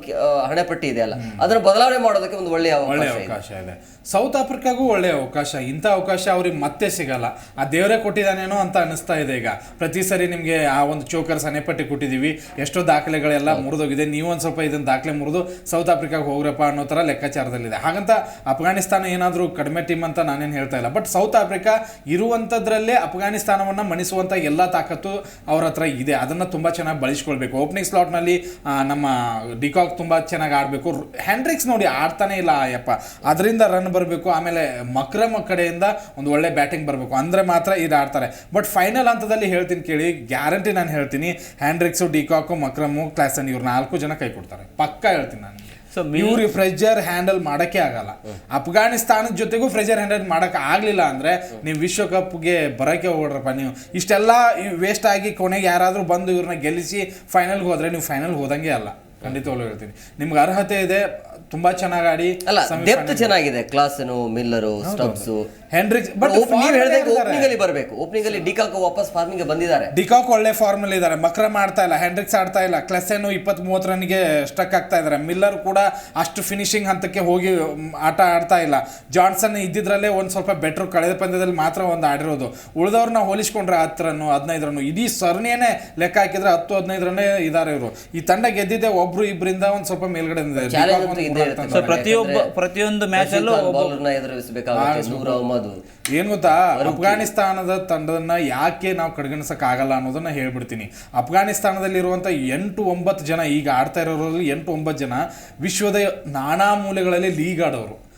ಹಣೆಪಟ್ಟಿ ಇದೆ ಅಲ್ಲ. ಅದನ್ನು ಬದಲಾವಣೆ ಮಾಡೋದಕ್ಕೆ ಒಂದು ಒಳ್ಳೆಯ ಒಳ್ಳೆ ಅವಕಾಶ ಇದೆ. ಸೌತ್ ಆಫ್ರಿಕಾಗೂ ಒಳ್ಳೆಯ ಅವಕಾಶ. ಇಂಥ ಅವಕಾಶ ಅವ್ರಿಗೆ ಮತ್ತೆ ಸಿಗಲ್ಲ. ಆ ದೇವರೇ ಕೊಟ್ಟಿದ್ದಾನೇನೋ ಅಂತ ಅನಿಸ್ತಾ ಇದೆ ಈಗ. ಪ್ರತಿ ಸರಿ ನಿಮಗೆ ಆ ಒಂದು ಚೋಕರ್ಸ್ ಸನೆಪಟ್ಟಿ ಕೊಟ್ಟಿದ್ದೀವಿ. ಎಷ್ಟೋ ದಾಖಲೆಗಳೆಲ್ಲ ಮುರಿದೋಗಿದೆ. ನೀವು ಒಂದು ಸ್ವಲ್ಪ ಇದನ್ನು ದಾಖಲೆ ಮುರಿದು ಸೌತ್ ಆಫ್ರಿಕಾಗೆ ಹೋಗ್ರಪ್ಪ ಅನ್ನೋ ಥರ ಲೆಕ್ಕಾಚಾರದಲ್ಲಿದೆ. ಹಾಗಂತ ಅಫ್ಘಾನಿಸ್ತಾನ ಏನಾದರೂ ಕಡಿಮೆ ಟೀಮ್ ಅಂತ ನಾನೇನು ಹೇಳ್ತಾ ಇಲ್ಲ. ಬಟ್ ಸೌತ್ ಆಫ್ರಿಕಾ ಇರುವಂಥದ್ರಲ್ಲೇ ಅಫ್ಘಾನಿಸ್ತಾನವನ್ನು ಮಣಿಸುವಂಥ ಎಲ್ಲ ತಾಕತ್ತು ಅವ್ರ ಹತ್ರ ಇದೆ. ಅದನ್ನು ತುಂಬ ಚೆನ್ನಾಗಿ ಬಳಸ್ಕೊಳ್ಬೇಕು. ಓಪನಿಂಗ್ ಸ್ಲಾಟ್ನಲ್ಲಿ ನಮ್ಮ ಡಿಕಾಕ್ ತುಂಬ ಚೆನ್ನಾಗಿ ಆಡಬೇಕು. ಹ್ಯಾಂಡ್ರಿಕ್ಸ್ ನೋಡಿ ಆಡ್ತಾನೆ ಇಲ್ಲ ಯಪ್ಪ ಅದರಿಂದ ರನ್ ಬರಬೇಕು, ಆಮೇಲೆ ಮಕ್ರಮ್ ಕಡೆಯಿಂದ ಒಂದು ಒಳ್ಳೆ ಬ್ಯಾಟಿಂಗ್ ಬರಬೇಕು. ಅಂದರೆ ಮಾತ್ರ ಇದು ಆಡ್ತಾರೆ. ಬಟ್ ಫೈನಲ್ ಹಂತದಲ್ಲಿ ಹೇಳ್ತೀನಿ ಕೇಳಿ ಗ್ಯಾರಂಟಿ ನಾನು ಹೇಳ್ತೀನಿ, ಹ್ಯಾಂಡ್ರಿಕ್ಸು, ಡಿಕಾಕು, ಮಕ್ರಮು, ಕ್ಲಾಸನ್ ಇವ್ರು ನಾಲ್ಕು ಜನ ಕೈ ಕೊಡ್ತಾರೆ. ಪಕ್ಕ ಹೇಳ್ತೀನಿ ನಾನು. ಇವ್ರು ಫ್ರೆಜರ್ ಹ್ಯಾಂಡಲ್ ಮಾಡಕ್ಕೆ ಆಗಲ್ಲ. ಅಫ್ಘಾನಿಸ್ತಾನದ ಜೊತೆಗೂ ಫ್ರೆಜರ್ ಹ್ಯಾಂಡಲ್ ಮಾಡಕ್ ಆಗ್ಲಿಲ್ಲ ಅಂದ್ರೆ ನೀವು ವಿಶ್ವಕಪ್ಗೆ ಬರಕ್ಕೆ ಹೋಗ್ರಪ್ಪ ನೀವು. ಇಷ್ಟೆಲ್ಲ ವೇಸ್ಟ್ ಆಗಿ ಕೊನೆಗೆ ಯಾರಾದ್ರೂ ಬಂದು ಇವ್ರನ್ನ ಗೆಲ್ಲಿಸಿ ಫೈನಲ್ಗೆ ಹೋದ್ರೆ ನೀವು ಫೈನಲ್ ಹೋದಂಗೆ ಅಲ್ಲ. ಖಂಡಿತವಾಗ್ಲೂ ಹೇಳ್ತೀನಿ. ನಿಮ್ಗೆ ಅರ್ಹತೆ ಇದೆ ತುಂಬಾ ಚೆನ್ನಾಗಿ ಆಡಿ ಅಲ್ಲ ಡೆಪ್ತ್ ಚೆನ್ನಾಗಿದೆ ಕ್ಲಾಸನು ಮಿಲ್ಲರು ಸ್ಟಬ್ಸು ಹೆಂಡ್ರಿಕ್ಸ್ ಬಟ್ ನೀವು ಹೇಳಿದಾಗ ಓಪನಿಂಗ್ ಅಲ್ಲಿ ಬರಬೇಕು. ಓಪನಿಂಗ್ ಅಲ್ಲಿ ಡಿಕಾಕ್ ವಾಪಸ್ ಫಾರ್ಮಿಂಗ್ ಬಂದಿದ್ದಾರೆ. ಡಿಕಾಕ್ ಒಳ್ಳೆ ಫಾರ್ಮ್ ಅಲ್ಲಿ ಇದ್ದಾರೆ. ಮಕ್ರಮ್ ಮಾಡ್ತಾ ಇಲ್ಲ ಹೆಂಡ್ರಿಕ್ಸ್ ಆಡ್ತಾ ಇಲ್ಲ. ಕ್ಲೆಸೆನು ಇಪ್ಪತ್ತ್ ಮೂವತ್ತು ರನ್ಗೆ ಸ್ಟಕ್ ಆಗ್ತಾ ಇದ್ದಾರೆ. ಮಿಲ್ಲರ್ ಕೂಡ ಅಷ್ಟು ಫಿನಿಶಿಂಗ್ ಹಂತಕ್ಕೆ ಹೋಗಿ ಆಟ ಆಡ್ತಾ ಇಲ್ಲ. ಜಾನ್ಸನ್ ಇದ್ದಿದ್ರಲ್ಲೇ ಒಂದು ಸ್ವಲ್ಪ ಬೆಟ್ರ್ ಕಳೆದ ಪಂದ್ಯದಲ್ಲಿ ಮಾತ್ರ ಒಂದು ಆಡಿರೋದು. ಉಳಿದವ್ರನ್ನ ಹೋಲಿಸ್ಕೊಂಡ್ರೆ ಹತ್ತು ರನ್ನು ಹದಿನೈದು ರನ್ನು. ಇಡೀ ಸರಣಿಯೇ ಲೆಕ್ಕ ಹಾಕಿದ್ರೆ ಹತ್ತು ಹದಿನೈದು ರನ್ನೇ ಇದ್ದಾರೆ ಇವರು. ಈ ತಂಡ ಗೆದ್ದಿದ್ದೆ ಒಬ್ರು ಇಬ್ಬರಿಂದ ಒಂದು ಸ್ವಲ್ಪ ಮೇಲ್ಗಡೆ ಪ್ರತಿಯೊಬ್ಬ ಪ್ರತಿಯೊಂದು ಮ್ಯಾಚ್ ಅಲ್ಲೂ ಎದುರಿಸಬೇಕಾಗುತ್ತೆ. ಅಹಮದ್ ಏನ್ ಗೊತ್ತಾ? ಅಫ್ಘಾನಿಸ್ತಾನದ ತಂಡದನ್ನ ಯಾಕೆ ನಾವು ಕಡೆಗಣಿಸಕ್ ಆಗಲ್ಲ ಅನ್ನೋದನ್ನ ಹೇಳ್ಬಿಡ್ತೀನಿ. ಅಫ್ಘಾನಿಸ್ತಾನದಲ್ಲಿರುವಂತ ಎಂಟು ಒಂಬತ್ತು ಜನ ಈಗ ಆಡ್ತಾ ಇರೋರಲ್ಲಿ ಎಂಟು ಒಂಬತ್ತು ಜನ ವಿಶ್ವದ ನಾನಾ ಮೂಲೆಗಳಲ್ಲಿ ಲೀಗ್ ಆಡೋರು.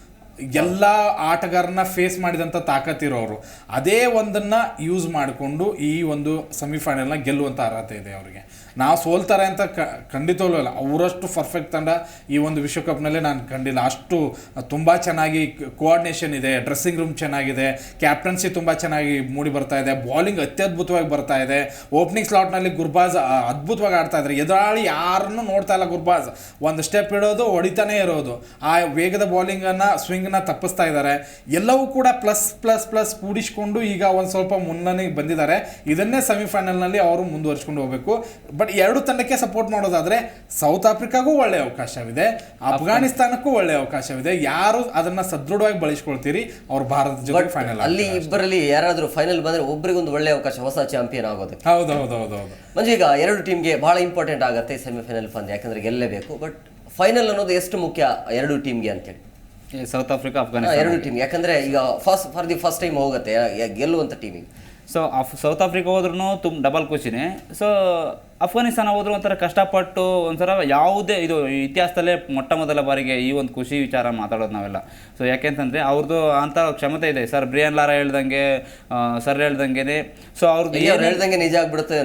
ಎಲ್ಲ ಆಟಗಾರನ ಫೇಸ್ ಮಾಡಿದಂಥ ತಾಕತ್ತಿರೋರು. ಅದೇ ಒಂದನ್ನ ಯೂಸ್ ಮಾಡಿಕೊಂಡು ಈ ಒಂದು ಸೆಮಿಫೈನಲ್ನ ಗೆಲ್ಲುವಂಥ ಅರ್ಹತೆ ಇದೆ ಅವರಿಗೆ. ನಾವು ಸೋಲ್ತಾರೆ ಅಂತ ಕ ಖಂಡಿತವೂ ಇಲ್ಲ ಅವರಷ್ಟು ಪರ್ಫೆಕ್ಟ್ ತಂಡ ಈ ಒಂದು ವಿಶ್ವಕಪ್ನಲ್ಲೇ ನಾನು ಕಂಡಿಲ್ಲ. ಅಷ್ಟು ತುಂಬ ಚೆನ್ನಾಗಿ ಕೋಆರ್ಡಿನೇಷನ್ ಇದೆ ಡ್ರೆಸ್ಸಿಂಗ್ ರೂಮ್ ಚೆನ್ನಾಗಿದೆ ಕ್ಯಾಪ್ಟನ್ಸಿ ತುಂಬ ಚೆನ್ನಾಗಿ ಮೂಡಿ ಬರ್ತಾ ಇದೆ ಬಾಲಿಂಗ್ ಅತ್ಯದ್ಭುತವಾಗಿ ಬರ್ತಾ ಇದೆ. ಓಪನಿಂಗ್ ಸ್ಲಾಟ್ನಲ್ಲಿ ಗುರ್ಬಾಜ್ ಅದ್ಭುತವಾಗಿ ಆಡ್ತಾ ಇದ್ದಾರೆ ಎದುರಾಳಿ ಯಾರನ್ನು ನೋಡ್ತಾ ಇಲ್ಲ ಗುರ್ಬಾಜ್. ಒಂದು ಸ್ಟೆಪ್ ಇಡೋದು, ಹೊಡಿತಾನೇ ಇರೋದು. ಆ ವೇಗದ ಬೌಲಿಂಗನ್ನು ಸ್ವಿಂಗನ್ನ ತಪ್ಪಿಸ್ತಾ ಇದ್ದಾರೆ ಎಲ್ಲವೂ ಕೂಡ ಪ್ಲಸ್ ಪ್ಲಸ್ ಪ್ಲಸ್ ಕೂಡಿಸ್ಕೊಂಡು ಈಗ ಒಂದು ಸ್ವಲ್ಪ ಮುನ್ನನೆಗೆ ಬಂದಿದ್ದಾರೆ. ಇದನ್ನೇ ಸೆಮಿಫೈನಲ್ನಲ್ಲಿ ಅವರು ಮುಂದುವರಿಸ್ಕೊಂಡು ಹೋಗಬೇಕು. ಬಟ್ ಎರಡು ತಂಡಕ್ಕೆ ಸಪೋರ್ಟ್ ಮಾಡೋದಾದ್ರೆ ಸೌತ್ ಆಫ್ರಿಕಾಗೂ ಒಳ್ಳೆ ಅವಕಾಶವಿದೆ. ಅಫ್ಘಾನಿಸ್ತಾನಕ್ಕೂ ಒಳ್ಳೆ ಅವಕಾಶವಿದೆ. ಯಾರು ಅದನ್ನ ಸದೃಢವಾಗಿ ಬಳಸ್ಕೊಳ್ತೀರಿ ಅವ್ರು ಭಾರತ ಜೊತೆ ಫೈನಲ್ ಅಲ್ಲಿ ಇಬ್ಬರಲ್ಲಿ ಯಾರಾದ್ರೂ ಫೈನಲ್ ಬಂದ್ರೆ ಒಬ್ಬರಿಗೊಂದು ಒಳ್ಳೆ ಅವಕಾಶ ಹೊಸ ಚಾಂಪಿಯನ್ ಆಗೋದು. ಹೌದು ಹೌದು ಹೌದು ಹೌದು. ಮಂಜು ಈಗ ಎರಡು ಟೀಮ್ಗೆ ಬಹಳ ಇಂಪಾರ್ಟೆಂಟ್ ಆಗುತ್ತೆ ಸೆಮಿಫೈನಲ್ ಪಂದ್ಯ ಯಾಕಂದ್ರೆ ಗೆಲ್ಲೇಬೇಕು. ಬಟ್ ಫೈನಲ್ ಅನ್ನೋದು ಎಷ್ಟು ಮುಖ್ಯ ಎರಡು ಟೀಮ್ಗೆ ಅಂತೇಳಿ ಸೌತ್ ಆಫ್ರಿಕಾ ಅಫ್ಘಾನಿಸ್ತಾನ ಎರಡು ಟೀಮ್ ಯಾಕಂದ್ರೆ ಈಗ first for the first time ಹೋಗುತ್ತೆ ಗೆಲ್ಲುವಂತ ಟೀಮಿಗೆ ಸೊ ಆಫ್ ಸೌತ್ ಆಫ್ರಿಕಾ ಹೋದ್ರೂ ತುಂಬ ಡಬಲ್ ಖುಷಿನೇ. ಸೊ ಅಫ್ಘಾನಿಸ್ತಾನ ಹೋದ್ರು ಒಂಥರ ಕಷ್ಟಪಟ್ಟು ಒಂಥರ ಯಾವುದೇ ಇದು ಇತಿಹಾಸದಲ್ಲೇ ಮೊಟ್ಟ ಮೊದಲ ಬಾರಿಗೆ ಈ ಒಂದು ಖುಷಿ ವಿಚಾರ ಮಾತಾಡೋದು ನಾವೆಲ್ಲ. ಸೊ ಯಾಕೆಂತಂದರೆ ಅವ್ರದ್ದು ಅಂತ ಕ್ಷಮತೆ ಇದೆ. ಸರ್ ಬ್ರಿಯನ್ ಲಾರಾ ಹೇಳ್ದಂಗೆ ಸರ್ ಹೇಳ್ದಂಗೆ ಸೊ ಅವ್ರದ್ದು ಹೇಳ್ದಂಗೆ ನಿಜ ಆಗ್ಬಿಡುತ್ತೆ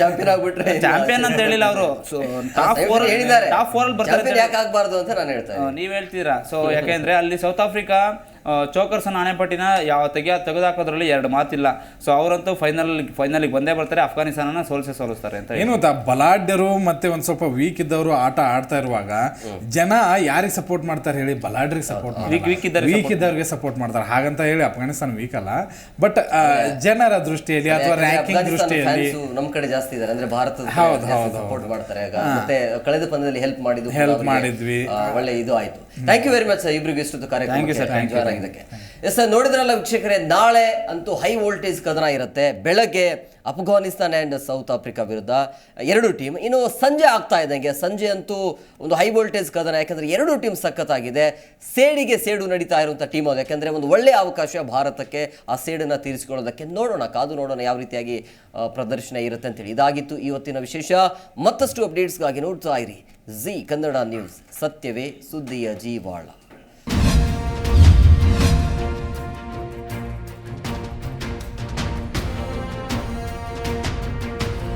ಚಾಂಪಿಯನ್ ಆಗ್ಬಿಟ್ರೆ ಚಾಂಪಿಯನ್ ಅಂತ ಹೇಳಿಲ್ಲ ಅವರು. ಸೊ ಟಾಪ್ ಫೋರ್ ಹೇಳಿದ್ದಾರೆ. ಟಾಪ್ ಫೋರಲ್ಲಿ ಬರ್ತಾರೆ ಯಾಕೆ ಆಗಬಾರ್ದು ಅಂತ ನಾನು ಹೇಳ್ತೇನೆ ನೀವು ಹೇಳ್ತೀರಾ? ಸೊ ಯಾಕೆಂದರೆ ಅಲ್ಲಿ ಸೌತ್ ಆಫ್ರಿಕಾ ಚೋಕರ್ಸ್ ಆನೆಪಟ್ಟಿನ ಯಾವ ತೆಗೆಯ ತೆಗೆದುಹಾಕೋದ್ರಲ್ಲಿ ಎರಡು ಮಾತಿಲ್ಲ. ಸೊ ಅವರಂತೂ ಫೈನಲ್ ಫೈನಲಿಗೆ ಬಂದೇ ಬರ್ತಾರೆ ಅಫ್ಘಾನಿಸ್ತಾನನ ಸೋಲ್ಸೆ ಸೋಲಿಸ್ತಾರೆ ಅಂತ ಏನು ಗೊತ್ತಾ ಬಲಾಢ್ಯರು ಮತ್ತೆ ಒಂದ್ ಸ್ವಲ್ಪ ವೀಕ್ ಇದ್ದವರು ಆಟ ಆಡ್ತಾ ಇರುವಾಗ ಜನ ಯಾರಿಗೆ ಸಪೋರ್ಟ್ ಮಾಡ್ತಾರೆ ಹೇಳಿ? ಬಲಾಢ್ರಿಗೆ ಸಪೋರ್ಟ್ ಮಾಡ್ತಾರೆ. ವೀಕ್ ಇದ್ದವ್ರಿಗೆ ಸಪೋರ್ಟ್ ಮಾಡ್ತಾರೆ. ಹಾಗಂತ ಹೇಳಿ ಅಫ್ಘಾನಿಸ್ತಾನ ವೀಕ್ ಅಲ್ಲ. ಬಟ್ ಜನರ ದೃಷ್ಟಿಯಲ್ಲಿ ಅಥವಾ ರ್ಯಾಂಕಿಂಗ್ ಅಫ್ಘಾನಿಸ್ತಾನ ದೃಷ್ಟಿಯಲ್ಲಿ ನಮ್ಮ ನಮ್ ಕಡೆ ಜಾಸ್ತಿ ಇದಾರೆ. ಅಂದ್ರೆ ಭಾರತದ ಹೌದು, ಹೌದು, ಸಪೋರ್ಟ್ ಮಾಡ್ತಾರೆ. ಮತ್ತೆ ಕಳೆದ ಪಂದ್ಯದಲ್ಲಿ ಹೆಲ್ಪ್ ಮಾಡಿದ್ವಿ. ಒಳ್ಳೆ ಇದು ಆಯ್ತು. ಥ್ಯಾಂಕ್ ಯು ವೆರಿ ಮಚ್ ಇಬ್ರಿಗೂ ಇಷ್ಟೊತ್ತು you, sir. ಕಾರ್ಯಕ್ರಮ ಆಗಿದ್ದಕ್ಕೆ ಎಸ್ ಸರ್, ನೋಡಿದ್ರಲ್ಲ ವೀಕ್ಷಕರೇ, ನಾಳೆ ಅಂತೂ ಹೈ ವೋಲ್ಟೇಜ್ ಕದನ ಇರುತ್ತೆ. ಬೆಳಗ್ಗೆ ಅಫ್ಘಾನಿಸ್ತಾನ್ ಆ್ಯಂಡ್ ಸೌತ್ ಆಫ್ರಿಕಾ ವಿರುದ್ಧ ಎರಡು ಟೀಮ್ ಇನ್ನು ಸಂಜೆ ಆಗ್ತಾ ಇದ್ದಂಗೆ, ಸಂಜೆ ಅಂತೂ ಒಂದು ಹೈ ವೋಲ್ಟೇಜ್ ಕದನ, ಯಾಕಂದ್ರೆ ಎರಡು ಟೀಮ್ ಸಖತ್ತಾಗಿದೆ. ಸೇಡಿಗೆ ಸೇಡು ನಡೀತಾ ಇರುವಂಥ ಟೀಮ್ ಅದು. ಯಾಕಂದ್ರೆ ಒಂದು ಒಳ್ಳೆಯ ಅವಕಾಶ ಭಾರತಕ್ಕೆ ಆ ಸೇಡನ್ನು ತೀರಿಸಿಕೊಳ್ಳೋದಕ್ಕೆ ನೋಡೋಣ, ಕಾದು ನೋಡೋಣ ಯಾವ ರೀತಿಯಾಗಿ ಪ್ರದರ್ಶನ ಇರುತ್ತೆ ಅಂತೇಳಿ. ಇದಾಗಿತ್ತು ಇವತ್ತಿನ ವಿಶೇಷ. ಮತ್ತಷ್ಟು ಅಪ್ಡೇಟ್ಸ್ಗಾಗಿ ನೋಡ್ತಾ ಇರಿ. ಜಿ ಕನ್ನಡ ನ್ಯೂಸ್ ಸತ್ಯವೇ ಸುದ್ದಿಯ ಜೀವಾಳ.